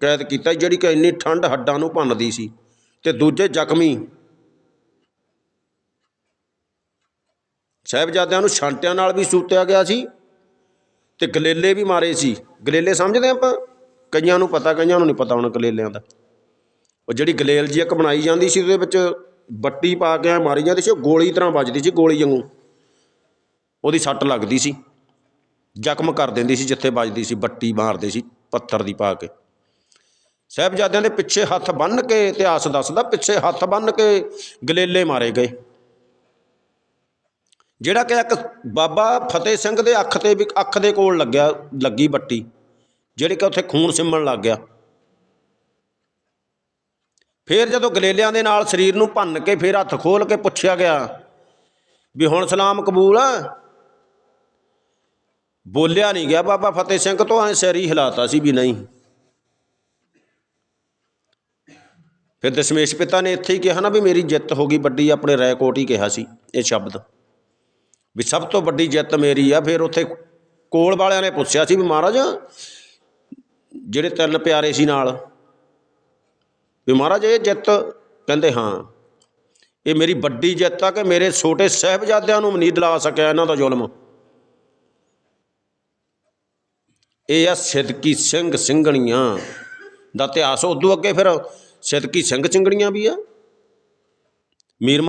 ਕੈਦ ਕੀਤਾ, ਜਿਹੜੀ ਕਿ ਇੰਨੀ ਠੰਡ ਹੱਡਾਂ ਨੂੰ ਭੰਨਦੀ ਸੀ। ਤੇ ਦੂਜੇ ਜ਼ਖਮੀ ਸਾਹਿਬਜ਼ਾਦਿਆਂ ਨੂੰ ਛਾਂਟਿਆਂ ਨਾਲ ਵੀ ਸੂਤਿਆ ਗਿਆ ਸੀ ਤੇ ਗਲੇਲੇ ਵੀ ਮਾਰੇ ਸੀ। ਗਲੇਲੇ ਸਮਝਦੇ ਆਪਾਂ? ਕਈਆਂ ਨੂੰ ਪਤਾ, ਕਈਆਂ ਨੂੰ ਨਹੀਂ ਪਤਾ ਹੁਣ ਗਲੇਲਿਆਂ ਦਾ। ਉਹ ਜਿਹੜੀ ਗਲੇਲ ਜੀ ਇੱਕ ਬਣਾਈ ਜਾਂਦੀ ਸੀ, ਉਹਦੇ ਵਿੱਚ ਬੱਟੀ ਪਾ ਕੇ ਐਂ ਮਾਰੀ ਜਾਂਦੀ ਸੀ, ਉਹ ਗੋਲੀ ਤਰ੍ਹਾਂ ਵੱਜਦੀ ਸੀ, ਗੋਲੀ ਵਾਂਗੂ। ਉਹਦੀ ਸੱਟ ਲੱਗਦੀ ਸੀ। ਜ਼ਖਮ ਕਰ ਦਿੰਦੀ ਸੀ, ਜਿੱਥੇ ਵੱਜਦੀ ਸੀ, ਬੱਟੀ ਮਾਰਦੇ ਸੀ, ਪੱਥਰ ਦੀ ਪਾ ਕੇ। ਸਾਹਿਬਜ਼ਾਦਿਆਂ ਦੇ ਪਿੱਛੇ ਹੱਥ ਬੰਨ੍ਹ ਕੇ ਇਤਿਹਾਸ ਦੱਸਦਾ, ਪਿੱਛੇ ਹੱਥ ਬੰਨ੍ਹ ਕੇ ਗਲੇਲੇ ਮਾਰੇ ਗਏ। ਜਿਹੜਾ ਕਿ ਇੱਕ ਬਾਬਾ ਫਤਿਹ ਸਿੰਘ ਦੇ ਅੱਖ ਤੇ ਵੀ, ਅੱਖ ਦੇ ਕੋਲ ਲੱਗਿਆ, ਲੱਗੀ ਬੱਟੀ, ਜਿਹੜੀ ਕਿ ਉੱਥੇ ਖੂਨ ਸਿੰਮਣ ਲੱਗ ਗਿਆ। ਫਿਰ ਜਦੋਂ ਗਲੇਲਿਆਂ ਦੇ ਨਾਲ ਸਰੀਰ ਨੂੰ ਭੰਨ ਕੇ ਫਿਰ ਹੱਥ ਖੋਲ ਕੇ ਪੁੱਛਿਆ ਗਿਆ ਵੀ ਹੁਣ ਸਲਾਮ ਕਬੂਲ ਆ? ਬੋਲਿਆ ਨਹੀਂ ਗਿਆ, ਬਾਬਾ ਫਤਿਹ ਸਿੰਘ ਤੋਂ ਐ ਸਿਰ ਹੀ ਹਿਲਾਤਾ ਸੀ ਵੀ ਨਹੀਂ। ਫਿਰ ਦਸ਼ਮੇਸ਼ ਪਿਤਾ ਨੇ ਇੱਥੇ ਹੀ ਕਿਹਾ ਨਾ ਵੀ ਮੇਰੀ ਜਿੱਤ ਹੋ ਗਈ, ਵੱਡੀ ਆਪਣੇ ਰੈਕੋਟ ਹੀ ਕਿਹਾ ਸੀ ਇਹ ਸ਼ਬਦ। ਵੀ ਸਭ ਤੋਂ ਵੱਡੀ ਜਿੱਤ ਮੇਰੀ ਆ, ਫਿਰ ਉੱਥੇ ਕੋਲ ਵਾਲਿਆਂ ਨੇ ਪੁੱਛਿਆ ਸੀ ਵੀ ਮਹਾਰਾਜ, ਜਿਹੜੇ ਤਿੰਨ ਪਿਆਰੇ ਸੀ ਨਾਲ, ਵੀ ਮਹਾਰਾਜ ਇਹ ਜਿੱਤ ਕਹਿੰਦੇ ਹਾਂ, ਇਹ ਮੇਰੀ ਵੱਡੀ ਜਿੱਤ ਆ ਕਿ ਮੇਰੇ ਛੋਟੇ ਸਾਹਿਬਜ਼ਾਦਿਆਂ ਨੂੰ ਵੀ ਨਹੀਂ ਦਿਲਾ ਸਕਿਆ ਇਹਨਾਂ ਦਾ ਜ਼ੁਲਮ। ਇਹ ਆ ਸਿਦਕੀ ਸਿੰਘ ਸਿੰਘਣੀਆਂ ਦਾ ਇਤਿਹਾਸ। ਉਦੋਂ ਅੱਗੇ ਫਿਰ ਸਿਦਕੀ ਸਿੰਘ ਸਿੰਘਣੀਆਂ ਵੀ ਆ। ਮੀਰ